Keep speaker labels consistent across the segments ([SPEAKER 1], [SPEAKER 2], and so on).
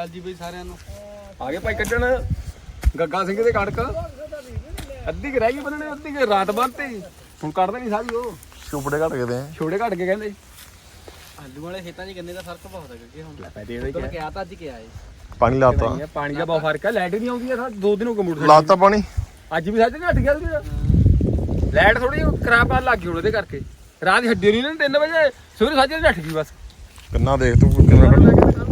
[SPEAKER 1] ਅਕਾਲ ਜੀ
[SPEAKER 2] ਬਈ ਸਾਰਿਆਂ ਨੂੰ।
[SPEAKER 1] ਆ ਗਏ ਭਾਈ ਕੱਢਣ। ਗੱਗਾ ਸਿੰਘ ਦੇ ਕਣਕ। ਅੱਧੀ ਕੁ ਰਹਿ ਗਈ ਬੰਨਣੇ ਅੱਧੀ ਕੁ ਰਾਤ ਬੰਨਤੀ ਹੁਣ ਕੱਢਦੇ ਨਹੀਂ ਸਾਰੀ ਉਹ।
[SPEAKER 3] ਚੁਪੜੇ ਘਟ ਗਏ ਤੇ।
[SPEAKER 1] ਛੋੜੇ ਘਟ ਕੇ ਕਹਿੰਦੇ।
[SPEAKER 2] ਆਲੂ ਵਾਲੇ ਖੇਤਾਂ 'ਚ ਗੰਨੇ ਦਾ ਫ਼ਰਕ ਬਹੁਤ ਹੈ ਕਿਉਂਕਿ ਹੁਣ।
[SPEAKER 1] ਲੈ ਪੈ ਦੇ ਦੇ
[SPEAKER 2] ਤੁਹਾਨੂੰ ਕਿਹਾ ਤਾਂ ਅੱਜ ਕਿਹਾ ਏ।
[SPEAKER 3] ਪਾਣੀ ਲਾਤਾ
[SPEAKER 1] ਪਾਣੀ ਦਾ ਬਹੁਤ ਫ਼ਰਕ ਹੈ। ਲਾਈਟ ਨਹੀਂ ਆਉਂਦੀ ਆ ਦੋ ਦਿਨ ਹੋ ਗਏ
[SPEAKER 3] ਲਾਤਾ ਪਾਣੀ।
[SPEAKER 1] ਅੱਜ ਵੀ ਸਾਡੇ ਘਟ ਗਿਆ ਉਹਦੀ ਲਾਈਟ ਥੋੜੀ ਖਰਾਬ ਕਰਨ ਲੱਗ ਗਈ ਹੁਣ ਉਹਦੇ ਕਰਕੇ। ਰਾਤ ਹੱਡੀ ਨਹੀਂ ਨਾ 3 ਵਜੇ ਸਵੇਰੇ ਸਾਜੇ ਨੱਠ ਗਈ ਬਸ।
[SPEAKER 3] ਕਿੰਨਾ ਦੇਖ ਤੂੰ ਕਿੰਨਾ
[SPEAKER 1] ਨੂੰ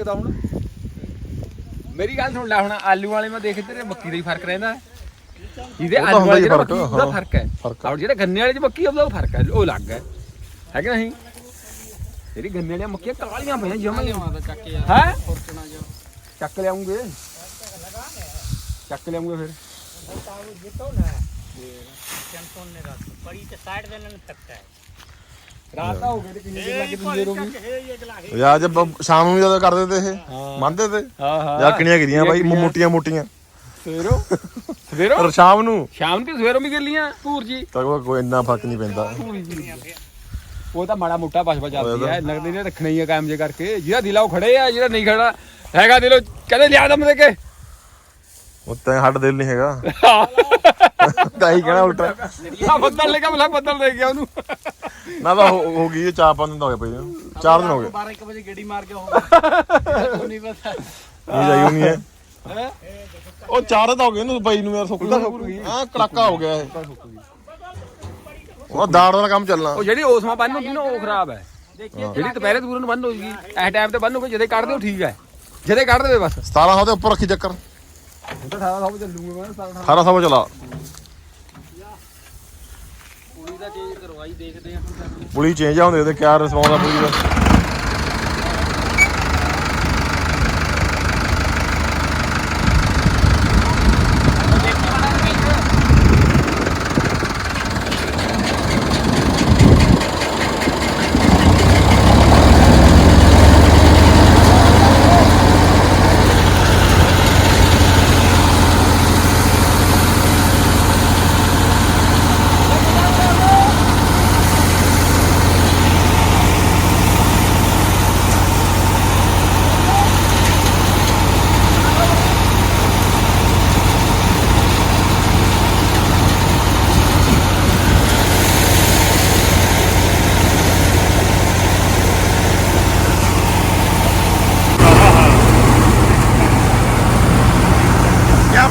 [SPEAKER 1] ਲੱਗਦਾ ਹੁਣ ਮੇਰੀ ਗੱਲ ਸੁਣ ਲੈ ਹੁਣ ਆਲੂ ਵਾਲੇ ਮੈਂ ਦੇਖ ਤੇਰੇ ਮੱਕੀ ਦਾ ਹੀ ਫਰਕ ਰਹਿੰਦਾ ਇਹਦੇ
[SPEAKER 3] ਉਹ ਤਾਂ
[SPEAKER 1] ਆਲੂ
[SPEAKER 3] ਹੁੰਦਾ
[SPEAKER 1] ਵਾਲੇ
[SPEAKER 3] ਹੀ
[SPEAKER 1] ਜਿਹੜਾ
[SPEAKER 3] ਫਰਕ,
[SPEAKER 1] ਮੱਕੀ ਦਾ
[SPEAKER 3] ਹਾਂ।
[SPEAKER 1] ਫਰਕ ਹੈ
[SPEAKER 3] ਫਰਕ
[SPEAKER 1] ਔਰ ਜਿਹੜੇ ਗੰਨੇ ਵਾਲੇ ਚ ਮੱਕੀ ਉਹਦਾ ਫਰਕ ਹੈ ਉਹ ਅਲੱਗ ਹੈ ਹੈ ਕਿ ਨਹੀਂ ਜਿਹੜੀ ਗੰਨੇ ਵਾਲੀਆਂ ਮੱਕੀਆਂ ਕਾਲੀਆਂ ਪਈਆਂ ਜਮਾਂ ਹੀ
[SPEAKER 2] ਲਿਆਵਾਂ ਤਾਂ ਚੱਕ ਯਾਰ
[SPEAKER 1] ਹੈ
[SPEAKER 2] ਫੋਰਚੂਨਾ ਜੋ
[SPEAKER 1] ਚੱਕ ਲਿਆਉਂਗੇ ਚੱਕ ਲਿਆਉਂਗੇ ਫਿਰ
[SPEAKER 4] बड़ी तो साइड देने नहीं सकता है
[SPEAKER 1] ਰਾਤ ਹੋ ਗਈ ਤੇ ਕਿੰਨੀ ਦੇਰ ਲੱਗੀ ਤੁਸੀਂ ਦੇਰੋ ਵੀ
[SPEAKER 3] ਯਾ ਜਦ ਬ- ਸ਼ਾਮ ਨੂੰ ਜਦੋਂ ਕਰਦੇ ਤੇ ਇਹ। ਮੰਨਦੇ ਤੇ।
[SPEAKER 1] ਹਾਂ ਹਾਂ।
[SPEAKER 3] ਯਾ ਕਿਣੀਆਂ ਗਿਰੀਆਂ ਬਾਈ ਮੋਟੀਆਂ ਮੋਟੀਆਂ।
[SPEAKER 1] ਸਵੇਰੋ? ਸਵੇਰੋ?
[SPEAKER 3] ਪਰ ਸ਼ਾਮ ਨੂੰ।
[SPEAKER 1] ਸ਼ਾਮ ਨੂੰ ਸਵੇਰੋਂ ਵੀ ਗਿੱਲੀਆਂ ਭੂਰ ਜੀ।
[SPEAKER 3] ਤਾਂ ਕੋਈ ਕੋਈ ਇੰਨਾ ਫ਼ਰਕ ਨਹੀਂ ਪੈਂਦਾ।
[SPEAKER 1] ਉਹ ਤਾਂ ਮਾੜਾ ਮੋਟਾ ਬਸ ਬਚਾਉਂਦੀ ਹੈ ਨਗਦੀ ਨੇ ਰੱਖਣਾ ਹੀ ਆ ਕਾਇਮ ਜੇ ਕਰਕੇ। ਜਿਹਦਾ ਦਿਲਾ ਉਹ ਖੜੇ ਆ ਜਿਹੜਾ ਨਹੀਂ ਖੜਾ ਹੈਗਾ ਦਿਲੋ ਕਹਿੰਦੇ ਲਿਆ ਦਮ ਦੇ ਕੇ।
[SPEAKER 3] ਉਹ ਤਾਂ ਹੱਡ ਦਿਲ ਨਹੀਂ ਹੈਗਾ। ਤਾਂ ਹੀ ਕਹਿਣਾ ਉਲਟਾ।
[SPEAKER 1] ਆ ਬੱਦਲ ਲੈ ਕੇ ਬਲਾ ਬੱਦਲ ਦੇ ਗਿਆ ਉਹਨੂੰ।
[SPEAKER 3] ਨਾ ਤਾਂ ਹੋ ਹੋ ਗਈ ਇਹ ਚਾਰ ਪੰਜ ਦਿਨ ਹੋ ਗਏ ਪਈ ਨੂੰ। ਚਾਰ ਦਿਨ ਹੋ ਗਏ।
[SPEAKER 2] 12 1 ਵਜੇ ਗੇੜੀ ਮਾਰ ਕੇ ਹੋਊਗਾ ਉਹ ਨਹੀਂ ਪਤਾ।
[SPEAKER 3] ਨਹੀਂ ਜਾਈ ਹੋਣੀ ਹੈ।
[SPEAKER 1] ਹੈਂ?
[SPEAKER 3] ਉਹ ਚਾਰ ਦਿਨ ਹੋ ਗਏ ਇਹਨੂੰ ਪਈ ਨੂੰ ਯਾਰ ਸੁੱਕ ਹਾਂ ਕੜਾਕਾ ਹੋ ਗਿਆ ਇਹ। ਉਹ ਦਾੜ ਦਾ ਕੰਮ ਚੱਲਣਾ।
[SPEAKER 1] ਉਹ ਜਿਹੜੀ ਓਸਮਾ ਬੰਨ ਹੁੰਦੀ ਨਾ ਉਹ ਖਰਾਬ ਹੈ। ਜਿਹੜੀ ਦੁਪਹਿਰੇ ਦੂਰ ਨੂੰ ਬੰਨ ਹੋਊਗੀ ਐ ਟਾਈਮ ਤੇ ਬੰਨ ਹੋਊਗੀ ਜਦੇ ਕੱਢ ਦਿਓ ਠੀਕ ਹੈ। ਜਦੇ ਕੱਢ ਦੇਵੇ ਬਸ।
[SPEAKER 3] 1700 ਦੇ ਉੱਪਰ ਰੱਖੀ ਚੱਕਰ।
[SPEAKER 1] ਹੁਣ ਤਾਂ 1800 ਚੱਲੂਗਾ ਮੈਂ 1700
[SPEAKER 3] 1800 ਚਲਾ।
[SPEAKER 2] ਕੁੜੀ ਦਾ ਚੇਂਜ ਕਰਵਾਈ
[SPEAKER 3] ਪੁਲੀ ਚੇਂਜ ਆ ਹੁੰਦੇ ਉਹਦੇ ਕਿਆ ਰਿਸਪੌਂਸ ਆ ਪੁਲੀ ਦਾ।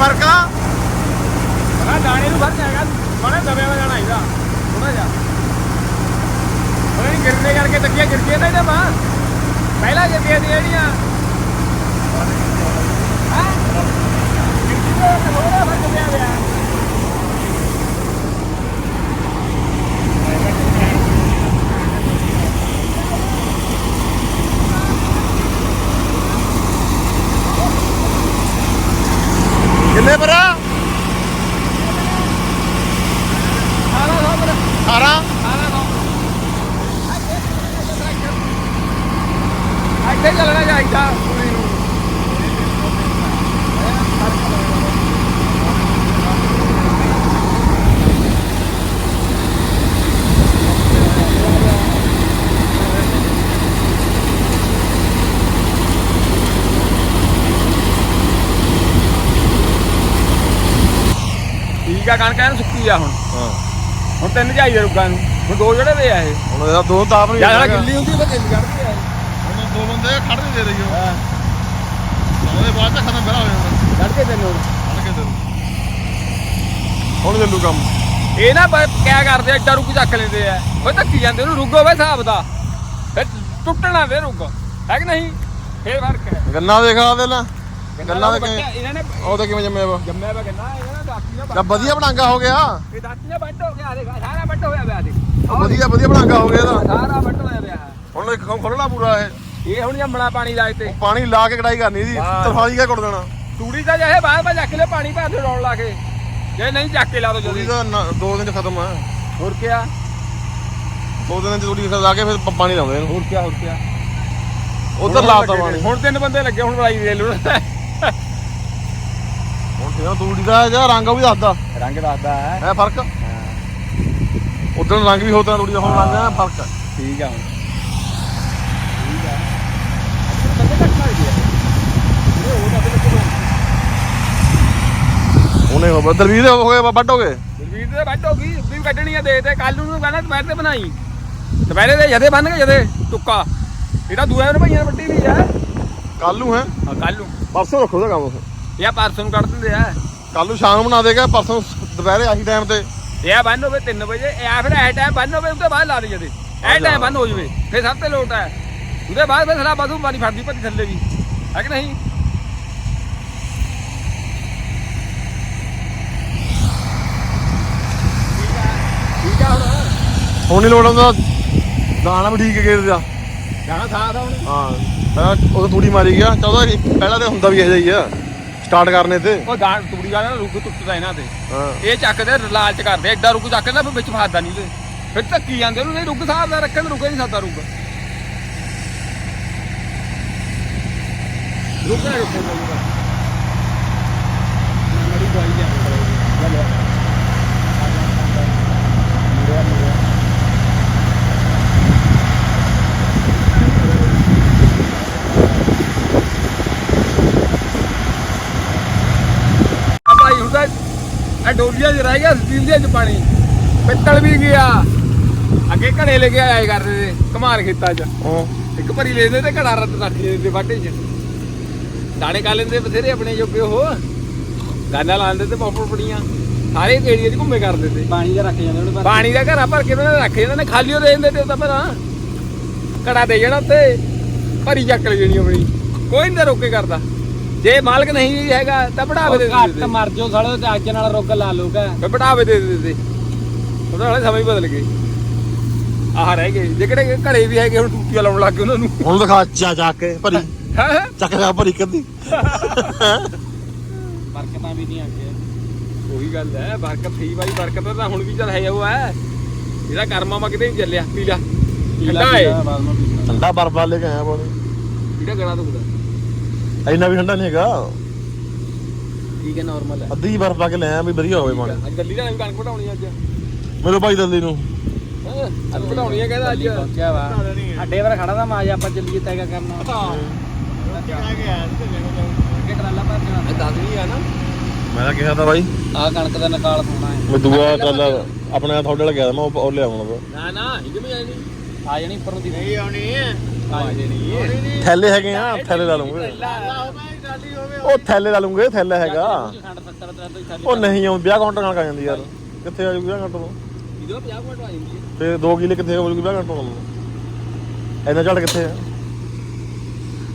[SPEAKER 3] ਫ਼ਰਕ ਆ।
[SPEAKER 1] ਆ ਦਾਣੇ ਨੂੰ ਫ਼ਰਕ ਹੈਗਾ। ਬੜਾ ਦਬਿਆ ਹੋਇਆ ਜਾਣਾ ਇਹਦਾ ਥੋੜਾ ਜਿਹਾ। ਉਹ ਨਹੀਂ ਗਿਰਨੇ ਕਰਕੇ ਤੱਕੀਆਂ ਗਿਰ ਗਈਆਂ ਨਾ ਇਹਦੇ ਮਾਂ ਪਹਿਲਾਂ ਜਿੱਤੀਆਂ ਸੀ ਜਿਹੜੀਆਂ। ਹਾਂ? ਗਿਰਦੀ ਤਾਂ ਥੋੜਾ ਫ਼ਰਕ ਪਿਆ ਹੋਇਆ।
[SPEAKER 3] ਕਿੰਨੇ ਭਰਾ ਆ
[SPEAKER 1] ਸਾਰਾ ਸਭ
[SPEAKER 3] 18
[SPEAKER 1] ਇੱਥੇ ਚੱਲਣਾ ਚਾਹੀਦਾ ਕੁੜੀ ਨੂੰ ਠੀਕ ਆ ਕਣਕ ਐਨ ਸੁੱਕੀ ਆ ਹੁਣ।
[SPEAKER 3] ਹਾਂ
[SPEAKER 1] ਹੁਣ ਤਿੰਨ ਚਾਹੀਦੇ ਰੁੱਗਾਂ ਨੂੰ। ਹੁਣ ਦੋ ਜਿਹੜੇ ਵੇ ਆ ਇਹ।
[SPEAKER 3] ਹੁਣ ਇਹਦਾ ਦੋ ਤਾਪ ਨਹੀਂ
[SPEAKER 1] ਜਾਂ ਜਿਹੜਾ ਗਿੱਲੀ ਹੁੰਦੀ ਉਹ ਤਿੰਨ ਚੜਦੀ ਆ
[SPEAKER 3] ਹੁਣ ਦੋ ਬੰਦੇ ਖੜ ਨਹੀਂ ਦੇ ਰਹੀ ਉਹ ਉਹਦੇ ਬਾਅਦ ਤਾਂ ਖਤਮ ਬੜਾ ਹੋ ਜਾਂਦਾ
[SPEAKER 1] ਚੜ ਕੇ ਤਿੰਨ ਹੁਣ।
[SPEAKER 3] ਖੜ ਕੇ ਦੇ ਹੁਣ ਚੱਲੂ ਕੰਮ।
[SPEAKER 1] ਇਹ ਨਾ ਕਿਆ ਕਰਦੇ ਏਡਾ ਰੁੱਗ ਚੱਕ ਲੈਂਦੇ ਆ। ਉਹ ਧੱਕੀ ਜਾਂਦੇ ਉਹਨੂੰ ਰੁੱਗ ਹੋਵੇ ਹਿਸਾਬ ਦਾ। ਫਿਰ ਟੁੱਟਣਾ ਦੇ ਰੁੱਗ। ਹੈ ਕਿ ਨਹੀਂ? ਫੇਰ ਫ਼ਰਕ ਹੈ।
[SPEAKER 3] ਗੰਨਾ ਦੇਖਾ ਦੇ ਲੈ ਗੰਨਾ ਦੇ ਕਿਵੇਂ?
[SPEAKER 1] ਇਹਨਾਂ ਨੇ
[SPEAKER 3] ਉਹ ਤੇ ਕਿਵੇਂ ਜੰਮਿਆ ਵਾ?
[SPEAKER 1] ਜੰਮਿਆ ਵਾ ਗੰਨਾ ਨੇ ਦਾਤੀ
[SPEAKER 3] ਵਧੀਆ ਬਣਾਂਗਾ ਹੋ ਗਿਆ।
[SPEAKER 1] ਇਹ ਦਾਤੀ ਨਾਲ ਵੱਟ ਹੋ ਗਿਆ ਦੇਖ ਸਾਰਾ ਵੱਟ ਹੋਇਆ ਪਿਆ ਦੇਖ।
[SPEAKER 3] ਵਧੀਆ ਵਧੀਆ ਬਣਾਂਗਾ ਹੋ ਗਿਆ ਇਹਦਾ।
[SPEAKER 1] ਸਾਰਾ ਵੱਟ ਹੋਇਆ ਪਿਆ।
[SPEAKER 3] ਹੁਣ ਇੱਕ ਖੋਲਣਾ ਪੂਰਾ ਇਹ।
[SPEAKER 1] ਇਹ ਹੁਣ ਜੰਮਣਾ ਪਾਣੀ ਤੇ
[SPEAKER 3] ਪਾਣੀ ਲਾ ਕੇ ਕਢਾਈ ਕਰਨੀ
[SPEAKER 1] ਹਾਂ।
[SPEAKER 3] ਤਰਫਾਲੀ ਕਾ ਕੁੱਟ ਦੇਣਾ।
[SPEAKER 1] ਤੂੜੀ ਤਾਂ ਜਾਏ ਬਾਹਰ ਬਾ ਚੱਕ ਲੈ ਪਾਣੀ ਭਰ ਦੇ ਰੌਣ ਲਾ ਕੇ। ਜੇ ਨਹੀਂ ਚੱਕ ਕੇ ਲਾ ਦੋ ਜਲਦੀ।
[SPEAKER 3] ਨਾ- ਦੋ ਦਿਨ ਚ ਖਤਮ ਆ।
[SPEAKER 1] ਹੋਰ ਕਿਆ?
[SPEAKER 3] ਦੋ ਦਿਨ ਚ ਤੂੜੀ ਲਾ ਕੇ ਫਿਰ ਪਾਣੀ ਲਾਉਂਦੇ ਇਹਨੂੰ।
[SPEAKER 1] ਹੋਰ ਕਿਆ ਹੋਰ ਕਿਆ?
[SPEAKER 3] ਉਧਰ ਲਾਤਾ ਪਾਣੀ।
[SPEAKER 1] ਹੁਣ ਤਿੰਨ ਬੰਦੇ ਲੱਗੇ ਹੁਣ ਲੜਾਈ ਦੇ ਲੂ
[SPEAKER 3] ਕਿਹਾ ਰੰਗ ਵੀ ਹੋਤਾ ਤੂੜੀ ਦਾ ਹੁਣ ਰੰਗ ਫ਼ਰਕ
[SPEAKER 1] ਠੀਕ ਆ
[SPEAKER 3] ਉਹਨੇ ਹੋ ਦਰਵੀਰ ਹੋ ਗਏ ਵੱਢ ਹੋ ਗਏ?
[SPEAKER 1] ਦਲਵੀਰ ਦੇ ਵੱਢ ਹੋ ਗਈ ਵੀ ਕੱਢਣੀ ਆ ਦੇ ਦੇ ਕੱਲ ਨੂੰ ਕਹਿੰਦਾ ਦੁਪਹਿਰ ਤੇ ਬਣਾਈ। ਦੁਪਹਿਰੇ ਦੇ ਜਦੇ ਬਣ ਗਏ ਜਦੇ ਟੁੱਕਾ ਇਹਦਾ ਦੂਆ ਨੇ ਭਾਈਆਂ ਵੱਡੀ ਵੀ ਆ।
[SPEAKER 3] ਕੱਲ ਨੂੰ ਹੈ?
[SPEAKER 1] ਕੱਲ ਨੂੰ।
[SPEAKER 3] ਕੰਮ।
[SPEAKER 1] ਇਹ ਆ ਪਰਸੋਂ ਨੂੰ ਕੱਢ ਦਿੰਦੇ ਆ।
[SPEAKER 3] ਕੱਲ ਨੂੰ ਸ਼ਾਮ ਬਣਾ ਦੇਗਾ ਪਰਸੋਂ ਦੁਪਹਿਰੇ ਆਹੀ ਟਾਈਮ ਤੇ।
[SPEAKER 1] ਇਹ ਬੰਨ ਹੋਵੇ 3 ਵਜੇ ਇਹ ਫਿਰ ਐ ਟਾਈਮ ਬੰਨ ਹੋਵੇ ਉਹਦੇ ਬਾਅਦ ਲਾ ਦੇ ਜਦੇ ਐ ਟਾਈਮ ਬੰਨ ਹੋ ਜਵੇ ਫਿਰ ਸਭ ਤੇ ਲੋਟ ਹੈ। ਉਹਦੇ ਬਾਅਦ ਫਿਰ ਸਲਾ ਬਾਦੂ ਪਾਣੀ ਫੜਦੀ ਭੱਜੀ ਥੱਲੇ ਵੀ। ਹੈ ਕਿ ਨਹੀਂ? ਹੁਣ।
[SPEAKER 3] ਨਹੀਂ ਲੋੜ ਆਉਂਦਾ ਦਾਣਾ ਵੀ ਠੀਕ ਗੇਰ ਦਾ।
[SPEAKER 1] ਜਾਣਾ ਥਾ ਦਾ ਹੁਣ।
[SPEAKER 3] ਹਾਂ ਪਹਿਲਾਂ ਉਹ ਤੂੜੀ ਮਾਰੀ ਗਿਆ ਚੌਦਾ ਪਹਿਲਾਂ ਤੇ ਹੁੰਦਾ ਵੀ ਇਹੋ ਜਿਹਾ ਹੀ ਆ। ਸਟਾਰਟ ਕਰਨੇ ਤੇ?
[SPEAKER 1] ਉਹ ਦਾਣ ਤੂੜੀ ਵਾਲਾ ਰੁੱਗ ਟੁੱਟਦਾ ਇਹਨਾਂ ਤੇ।
[SPEAKER 3] ਹਾਂ।
[SPEAKER 1] ਇਹ ਚੱਕਦੇ ਲਾਲਚ ਕਰਦੇ ਐਡਾ ਰੁੱਗ ਚੱਕਦੇ ਨਾ ਫਿਰ ਵਿੱਚ ਫਾਦਾ ਨਹੀਂ ਤੇ। ਫਿਰ ਧੱਕੀ ਜਾਂਦੇ ਉਹਨੂੰ ਨਹੀਂ ਰੁੱਗ ਸਾਹਿਬ ਦਾ ਰੱਖਣ ਰੁੱਗ ਨਹੀਂ ਸਕਦਾ ਰੁੱਗ। ਰੁੱਗ ਨਾ ਰੁੱਗ। ਮੜੀ ਦਵਾਈ ਲਿਆ ਆ ਭਾਈ ਹੁਣ ਤਾਂ ਇਹ ਡੋਲੀਆਂ 'ਚ ਰਹਿ ਗਿਆ ਸਟੀਲ ਦੀਆਂ 'ਚ ਪਾਣੀ। ਪਿੱਤਲ ਵੀ ਗਿਆ। ਅੱਗੇ ਘੜੇ ਲੈ ਕੇ ਆਇਆ ਕਰਦੇ ਤੇ ਘਮਾਰ ਖੇਤਾਂ 'ਚ।
[SPEAKER 3] ਹਾਂ।
[SPEAKER 1] ਇੱਕ ਭਰੀ ਲੈਂਦੇ ਤੇ ਘੜਾ ਰੱਤ ਰੱਖ ਲੈਂਦੇ ਵਾਢੇ 'ਚ। ਦਾਣੇ ਕਾ ਲੈਂਦੇ ਬਥੇਰੇ ਆਪਣੇ ਜੋਗੇ ਉਹ। ਗਾਨਾ ਲਾਉਂਦੇ ਤੇ ਪੌਪੜ ਪੜੀਆਂ। ਸਾਰੇ ਏਰੀਏ 'ਚ ਘੁੰਮੇ ਕਰਦੇ ਤੇ।
[SPEAKER 2] ਪਾਣੀ ਦਾ ਰੱਖ ਜਾਂਦੇ ਉਹਨੇ
[SPEAKER 1] ਪਾਣੀ ਦਾ ਘਰਾ ਭਰ ਕੇ ਉਹਨਾਂ ਨੇ ਰੱਖ ਜਾਂਦੇ ਨੇ ਖਾਲੀ ਉਹ ਦੇ ਦਿੰਦੇ ਤੇ ਤਾਂ ਭਰਾ ਘੜਾ ਦੇ ਜਾਣਾ ਤੇ ਭਰੀ ਚੱਕ ਲੈ ਜਣੀ ਆਪਣੀ। ਕੋਈ ਨਹੀਂ ਰੋਕੇ ਕਰਦਾ। ਜੇ ਮਾਲਕ ਨਹੀਂ ਹੈਗਾ ਤਾਂ ਬੜਾਵੇ ਦੇ
[SPEAKER 2] ਘੱਟ
[SPEAKER 1] ਦਿੰਦੇ
[SPEAKER 2] ਮਰ ਜਾਓ ਸਾਲੇ ਤੇ ਅੱਜ ਨਾਲ ਰੁੱਗ ਲਾ ਲੂਗਾ
[SPEAKER 1] ਫੇ ਬਟਾਵੇ ਦੇ ਦਿੰਦੇ ਉਹਦੇ ਨਾਲੇ ਸਮਝ ਬਦਲ ਗਏ। ਆਹ ਰਹਿ ਗਏ। ਜਿਹੜੇ ਘੜੇ ਵੀ ਹੈਗੇ ਹੁਣ ਟੂਟੀਆਂ ਲਾਉਣ ਲੱਗ ਗਏ ਉਹਨਾਂ ਨੂੰ।
[SPEAKER 3] ਹੁਣ ਦਿਖਾ ਚਾ ਚੱਕ ਕੇ ਭਰੀ।
[SPEAKER 1] ਹੈਂ?
[SPEAKER 3] ਚੱਕ ਕੇ ਭਰੀ ਕਦੀ
[SPEAKER 2] ਬਰਕਤਾਂ ਵੀ ਨਹੀਂ ਅੱਗੇ
[SPEAKER 1] ਉਹੀ ਗੱਲ ਹੈ ਬਰਕਤ ਸਹੀ ਵਾਲੀ ਬਰਕਤ ਤਾਂ ਹੁਣ ਵੀ ਚੱਲ ਹੈ ਉਹ ਹੈ। ਇਹਦਾ ਕਰਮਾ ਮਾ ਕਿਤੇ ਨਹੀਂ ਚੱਲਿਆ ਪੀਲਾ। ਠੰਡਾ ਹੈ
[SPEAKER 3] ਠੰਡਾ ਬਰਫ ਲੈ ਕੇ ਆਇਆ ਬੋਲ।
[SPEAKER 1] ਕਿਹੜਾ ਗਲਾ ਦੁਖਦਾ?
[SPEAKER 3] ਇੰਨਾ ਵੀ ਠੰਡਾ ਨਹੀਂ ਹੈਗਾ।
[SPEAKER 2] ਠੀਕ ਹੈ ਨਾਰਮਲ ਹੈ।
[SPEAKER 3] ਅੱਧੀ ਬਰਫ਼ ਪਾ ਕੇ ਲੈ ਆ ਵੀ ਵਧੀਆ ਹੋਵੇ ਪਾਣੀ।
[SPEAKER 1] ਅੱਜ ਗੱਲੀ ਨਾਲ ਵੀ ਕਣਕ ਵਟਾਉਣੀ ਅੱਜ।
[SPEAKER 3] ਮੇਰੇ ਭਾਈ ਦਲਦੀ ਨੂੰ।
[SPEAKER 1] ਹਾਂ? ਅੱਜ ਵਟਾਉਣੀ ਹੈ ਕਹਿੰਦਾ ਅੱਜ।
[SPEAKER 2] ਪਹੁੰਚਿਆ ਵਾ। ਅੱਡੇ ਵਾਰ ਖੜਾ ਤਾਂ ਮਾਜ ਆਪਾਂ ਚੱਲੀਏ ਤੈਗਾ ਕਰਨਾ। ਹਾਂ। ਕਿਹਾ ਗਿਆ ਤੇ ਲੈ ਲਓ ਅੱਗੇ ਟਰਾਲਾ ਭਰ ਜਾਣਾ
[SPEAKER 1] ਇਹ ਦਸਵੀਂ ਆ ਨਾ।
[SPEAKER 3] ਮੈਂ ਤਾਂ ਕਿਹਾ ਤਾਂ ਬਾਈ।
[SPEAKER 2] ਆ ਕਣਕ ਦਾ ਨਿਕਾਲ ਪਾਉਣਾ ਹੈ।
[SPEAKER 3] ਮੈਂ ਦੁਆ ਟਰਾਲਾ ਆਪਣੇ ਤੁਹਾਡੇ ਨਾਲ ਗਿਆ ਮੈਂ ਉਹ ਲਿਆਉਣਾ
[SPEAKER 1] ਨਾ ਨਾ ਇਹ ਵੀ ਆਣੀ
[SPEAKER 2] ਆ ਜਾਣੀ ਉੱਪਰ ਦੀ।
[SPEAKER 1] ਨਹੀਂ ਆਉਣੀ।
[SPEAKER 3] ਥੈਲੇ ਹੈਗੇ ਆ ਥੈਲੇ ਲਾ ਲੂੰਗੇ। ਉਹ ਥੈਲੇ ਲਾ ਲੂੰਗੇ ਥੈਲਾ ਹੈਗਾ।
[SPEAKER 2] ਖੰਡ 70 ਤਰ੍ਹਾਂ ਤੋਂ ਹੀ ਖਾਲੀ
[SPEAKER 3] ਉਹ ਨਹੀਂ ਆਉਂ ਵਿਆਹ ਕਾਊਂਟਰ ਨਾਲ ਆ ਜਾਂਦੀ ਯਾਰ। ਕਿੱਥੇ ਆ ਜੂਗੀ ਵਿਆਹ ਕਾਊਂਟਰ ਤੋਂ
[SPEAKER 1] ਇਹਦੇ 50 ਮਿੰਟ ਆ ਜਾਂਦੀ
[SPEAKER 3] ਤੇ 2 ਕਿਲੇ ਕਿੱਥੇ ਹੋ ਜੂਗੀ ਵਿਆਹ ਕਾਊਂਟਰ ਤੋਂ ਇੰਨਾ ਝੜ ਕਿੱਥੇ ਆ?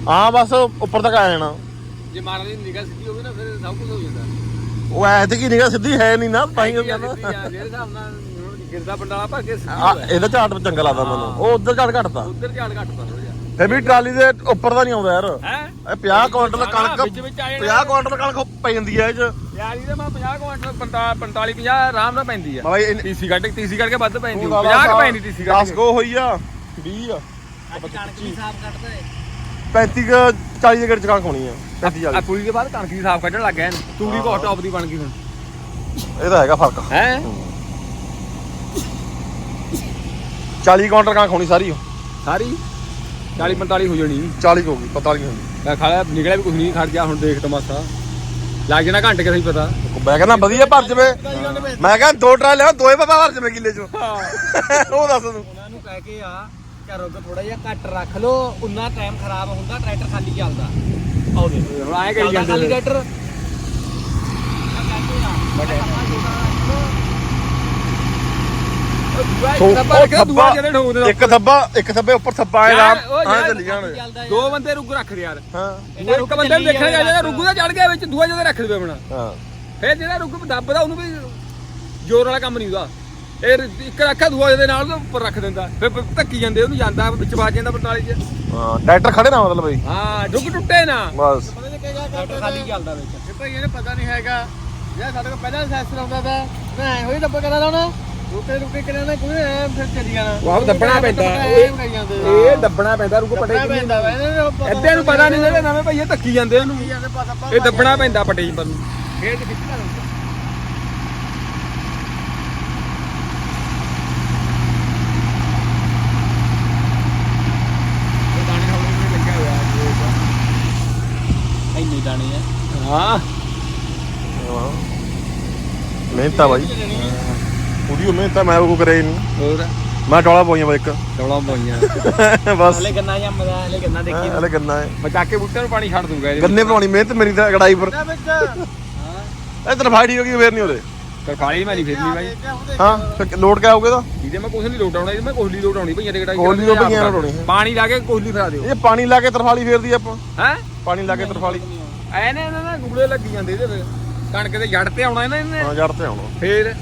[SPEAKER 3] ਹਾਂ ਬਸ ਉੱਪਰ ਤੱਕ ਆ ਜਾਣਾ।
[SPEAKER 1] ਜੇ ਮਾਰਨ ਦੀ ਨਿਗਾਹ ਸਿੱਧੀ ਹੋਵੇ ਨਾ ਫਿਰ ਸਭ ਕੁਝ ਹੋ ਜਾਂਦਾ।
[SPEAKER 3] ਉਹ ਐ ਤੇ ਕੀ ਨਿਗਾ ਸਿੱਧੀ ਹੈ ਨਹੀਂ ਨਾ ਤਾਂ ਹੀ ਕਹਿੰਦਾ।
[SPEAKER 1] ਜਿਹੜੇ ਹਿਸਾਬ ਨਾਲ ਗਿਰਦਾ ਬੰਡਾਲਾ ਭਰ ਕੇ ਸਿੱਧੀ
[SPEAKER 3] ਆ, ਇਹਦਾ ਝਾੜ ਚੰਗਾ ਲੱਗਦਾ ਮੈਨੂੰ। ਉਹ ਉਧਰ ਝਾੜ ਘਟਦਾ।
[SPEAKER 1] ਉਧਰ ਝਾੜ ਘੱਟਦਾ
[SPEAKER 3] ਫਿਰ ਵੀ ਟਰਾਲੀ ਦੇ ਉੱਪਰ ਦਾ ਨਹੀਂ ਆਉਂਦਾ ਯਾਰ।
[SPEAKER 1] ਹੈ?
[SPEAKER 3] ਇਹ 50 ਕੁਇੰਟਲ ਕਣਕ
[SPEAKER 1] ਵਿੱਚ ਵਿੱਚ ਆ ਜਾਣਾ
[SPEAKER 3] 50 ਕੁਇੰਟਲ ਕਣਕ ਪੈ ਜਾਂਦੀ ਹੈ ਇਹ ਚ।
[SPEAKER 1] ਯਾਰ ਇਹਦੇ ਮੈਂ 50 ਕੁਇੰਟਲ 45 50 ਆਰਾਮ ਨਾਲ ਪੈਂਦੀ ਆ।
[SPEAKER 3] ਬਾਈ ਇਹ-
[SPEAKER 1] ਟੀਸੀ ਕੱਢ ਟੀਸੀ ਕੱਢ ਕੇ ਵੱਧ ਪੈਂਦੀ
[SPEAKER 3] ਤੂੰ
[SPEAKER 1] 50 ਕ ਪੈਂਦੀ ਟੀਸੀ ਕੱਢ
[SPEAKER 3] 10
[SPEAKER 1] ਕੇ।
[SPEAKER 3] ਹੋਈ ਆ 20 ਆ।
[SPEAKER 2] ਕਣਕ ਵੀ ਸਾਫ਼ ਕੱਢਦਾ ਹੈ
[SPEAKER 3] 35 ਕੁ 40 ਦੇ ਗੇੜ ਚ ਕਣਕ ਹੋਣੀ ਆ। 35
[SPEAKER 1] ਆ
[SPEAKER 3] 40
[SPEAKER 1] ਪੂਰੀ ਦੇ ਬਾਅਦ ਕਣਕ ਦੀ ਸਾਫ਼ ਕੱਢਣ ਲੱਗ ਗਿਆ ਤੂੜੀ ਬਹੁਤ ਟੌਪ ਦੀ ਬਣ ਗਈ ਹੁਣ।
[SPEAKER 3] ਇਹਦਾ ਹੈਗਾ ਫ਼ਰਕ।
[SPEAKER 1] ਹੈ?
[SPEAKER 3] 40 ਕੁਇੰਟਲ ਕਣਕ ਹੋਣੀ ਸਾਰੀ। ਉਹ।
[SPEAKER 1] ਸਾਰੀ? 40 45 ਹੋ ਜਾਣੀ।
[SPEAKER 3] 40 ਕੁ ਹੋ ਗਈ 45 ਹੁੰਦੀ
[SPEAKER 1] ਮੈਂ ਖਾਲਿਆ ਨਿਕਲਿਆ ਵੀ ਕੁਝ ਨਹੀਂ ਖੜ ਗਿਆ ਹੁਣ ਦੇਖ ਤਮਾਸ਼ਾ ਲੱਗ ਜਾਣਾ ਘੰਟੇ ਕੇ ਸਹੀ ਪਤਾ।
[SPEAKER 3] ਮੈਂ ਕਹਿੰਦਾ ਵਧੀਆ ਭਰ ਜਵੇ। ਮੈਂ ਕਹਿੰਦਾ ਦੋ ਟਰਾਲੇ ਲਿਆ ਦੋਏ ਪਾ ਭਰ ਜਵੇ ਕਿੱਲੇ ਚ। ਉਹ ਦੱਸ ਤੂੰ।
[SPEAKER 2] ਉਹਨਾਂ ਨੂੰ ਕਹਿ ਕੇ ਆ ਕਿ ਰੁੱਗ ਥੋੜਾ ਜਿਹਾ ਘੱਟ ਰੱਖ ਲਓ ਉਨਾ ਟਾਈਮ ਖਰਾਬ ਹੁੰਦਾ ਟਰੈਕਟਰ ਖਾਲੀ ਚੱਲਦਾ। ਆਓ ਦੇ
[SPEAKER 1] ਹੁਣ ਆਏ ਕਰੀ
[SPEAKER 2] ਖਾਲੀ
[SPEAKER 1] ਜਾਂਦੇ
[SPEAKER 2] ਟਰੈਕਟਰ
[SPEAKER 3] ਸੋ
[SPEAKER 1] ਉਹ
[SPEAKER 3] ਥੱਬਾ
[SPEAKER 1] ਜਿਹੜੇ।
[SPEAKER 3] ਇੱਕ ਥੱਬਾ ਇੱਕ ਥੱਬੇ ਉੱਪਰ ਥੱਬਾ ਆਏ
[SPEAKER 1] ਯਾਰ,
[SPEAKER 3] ਰਾਮ।
[SPEAKER 1] ਯਾਰ,
[SPEAKER 3] ਚੱਲੀ ਜਾਣ
[SPEAKER 1] ਦੋ ਬੰਦੇ ਰੁੱਗ ਰੱਖਦੇ ਯਾਰ।
[SPEAKER 3] ਹਾਂ।
[SPEAKER 1] ਇੱਕ ਬੰਦੇ ਨੂੰ ਦੇਖਣ ਜਾ ਰੁੱਗ ਦਾ ਚੜ ਗਿਆ ਵਿੱਚ ਦੂਆ ਜਦੋਂ ਰੱਖ ਦੇਵੇ ਆਪਣਾ।
[SPEAKER 3] ਹਾਂ।
[SPEAKER 1] ਫਿਰ ਜਿਹੜਾ ਰੁੱਗ ਦੱਬਦਾ ਉਹਨੂੰ ਵੀ ਜ਼ੋਰ ਵਾਲਾ ਕੰਮ ਨਹੀਂ ਉਹਦਾ ਇਹ ਇੱਕ ਰੱਖਾ ਦੂਆ ਜਿਹਦੇ ਨਾਲ ਉਹਦੇ ਉੱਪਰ ਰੱਖ ਦਿੰਦਾ। ਫਿਰ ਧੱਕੀ ਜਾਂਦੇ ਉਹਨੂੰ ਜਾਂਦਾ ਵਿੱਚ ਵੱਜ ਜਾਂਦਾ ਬਰਨਾਲੇ 'ਚ।
[SPEAKER 3] ਹਾਂ ਟਰੈਕਟਰ ਖੜੇ ਨਾ ਮਤਲਬ ਬਈ
[SPEAKER 1] ਹਾਂ ਰੁੱਗ ਟੁੱਟੇ ਨਾ।
[SPEAKER 3] ਬਸ।
[SPEAKER 2] ਟਰੈਕਟਰ ਖਾਲੀ ਚੱਲਦਾ ਵਿੱਚ।
[SPEAKER 4] ਇਹ ਭਾਈ ਇਹਨੇ ਪਤਾ ਨਹੀਂ ਹੈਗਾ। ਯਾਰ ਸਾਡੇ ਕੋਲ ਪਹਿਲਾਂ ਸੈਸ ਲਾਉਂਦਾ ਤਾ ਮੈਂ ਹੋਈ ਡੱਬਾ ਕਰਾ ਲਾਉਣਾ। ਰੁਕੇ ਰੁਕੇ ਕਰਾਣਾ ਕੋਈ ਐ ਫਿਰ ਚੱਲੀ ਜਾਣਾ।
[SPEAKER 1] ਉਹ ਆਪ ਦੱਬਣਾ ਪੈਂਦਾ।
[SPEAKER 4] ਇਹ ਬਣਾਈ ਜਾਂਦੇ।
[SPEAKER 1] ਇਹ ਦੱਬਣਾ ਪੈਂਦਾ ਰੁੱਗ ਪਟੇ
[SPEAKER 4] ਦੱਬਣਾ ਪੈਂਦਾ ਨੂੰ ਪਤਾ
[SPEAKER 1] ਨਹੀਂ ਜਿਹੜੇ ਨਵੇਂ ਭਈਏ ਧੱਕੀ ਜਾਂਦੇ ਉਹਨੂੰ। ਇਹ ਦੱਬਣਾ ਪੈਂਦਾ ਪਟੇ ਪਰ ਨੂੰ। ਫੇਰ ਤੇ ਖਿੱਚਣਾ ਰੁੱਗ ਇਹ ਦਾਣੇ ਹੌਲੇ ਹੌਲੇ ਲੱਗਿਆ ਹੋਇਆ
[SPEAKER 2] ਇੰਨੇ ਦਾਣੇ ਆ।
[SPEAKER 1] ਹਾਂ।
[SPEAKER 3] ਮਿਹਨਤ ਆ ਬਾਈ ਉਹਦੀ ਉਹ ਮਿਹਨਤ ਆ ਮੈਂ ਉਹ ਕਰੇ ਨਹੀਂ।
[SPEAKER 2] ਹੋਰ?
[SPEAKER 3] ਮੈਂ ਟੋਲਾ ਪਾਈਆਂ ਬਾਈ ਇੱਕ।
[SPEAKER 2] ਡੋਲਾ ਪਾਈਆਂ।
[SPEAKER 3] ਬਸ।
[SPEAKER 2] ਹਲੇ ਗੰਨਾ ਜੰਮਦਾ ਹਲੇ ਗੰਨਾ ਦੇਖੀ
[SPEAKER 3] ਹਲੇ ਗੰਨਾ ਹੈ।
[SPEAKER 1] ਬਚਾ ਕੇ ਬੂਟੇ ਨੂੰ ਪਾਣੀ ਛੱਡ ਦੂੰਗਾ ਇਹਦੇ
[SPEAKER 3] ਗੰਨੇ ਪਾਉਣੀ ਮਿਹਨਤ ਮੇਰੀ ਤਾਂ ਗੜਾਈ ਪਰ।
[SPEAKER 4] ਵਿੱਚ।
[SPEAKER 3] ਇਹ ਤਰਫਾਈ ਠੀਕ ਹੋ ਗਈ ਫੇਰ ਨਹੀਂ ਉਹਦੇ
[SPEAKER 1] ਪਰ ਖਾਲੀ ਮਾਰੀ ਫੇਰਨੀ ਬਾਈ।
[SPEAKER 3] ਹਾਂ ਫਿਰ ਲੋਡ ਕਿਆ ਹੋਊਗਾ ਇਹਦਾ?
[SPEAKER 1] ਇਹਦੇ ਮੈਂ ਕੁਛ ਨਹੀਂ ਲੋਟ ਆਉਣਾ ਇਹਦੇ ਮੈਂ ਕੋਹਲੀ ਲੋਟ ਆਉਣੀ ਭਈਆਂ ਤੇ ਕਿਹੜਾ
[SPEAKER 3] ਕੋਹਲੀ ਤੋਂ ਭਈਆਂ ਲੋਟ ਆਉਣੀ ਹੈ।
[SPEAKER 1] ਪਾਣੀ ਲਾ ਕੇ ਕੋਹਲੀ ਫਰਾ ਦਿਓ।
[SPEAKER 3] ਇਹ ਪਾਣੀ ਲਾ ਕੇ ਤਰਫਾਲੀ ਫੇਰਦੀ ਆਪਾਂ।
[SPEAKER 1] ਹੈ?
[SPEAKER 3] ਪਾਣੀ ਲਾ ਕੇ ਤਰਫਾਲੀ
[SPEAKER 1] ਐ ਨੇ ਇਹਨਾਂ ਨਾ ਗੁਗਲੇ ਲੱਗੀ ਜਾਂਦੇ ਇਹਦੇ ਫਿਰ। ਕਣਕ ਦੇ ਜੜ ਤੇ ਆਉਣਾ ਇਹਨਾਂ। ਨੇ
[SPEAKER 3] ਹਾਂ ਜੜ ਤੇ ਆਉਣਾ।
[SPEAKER 1] ਫੇਰ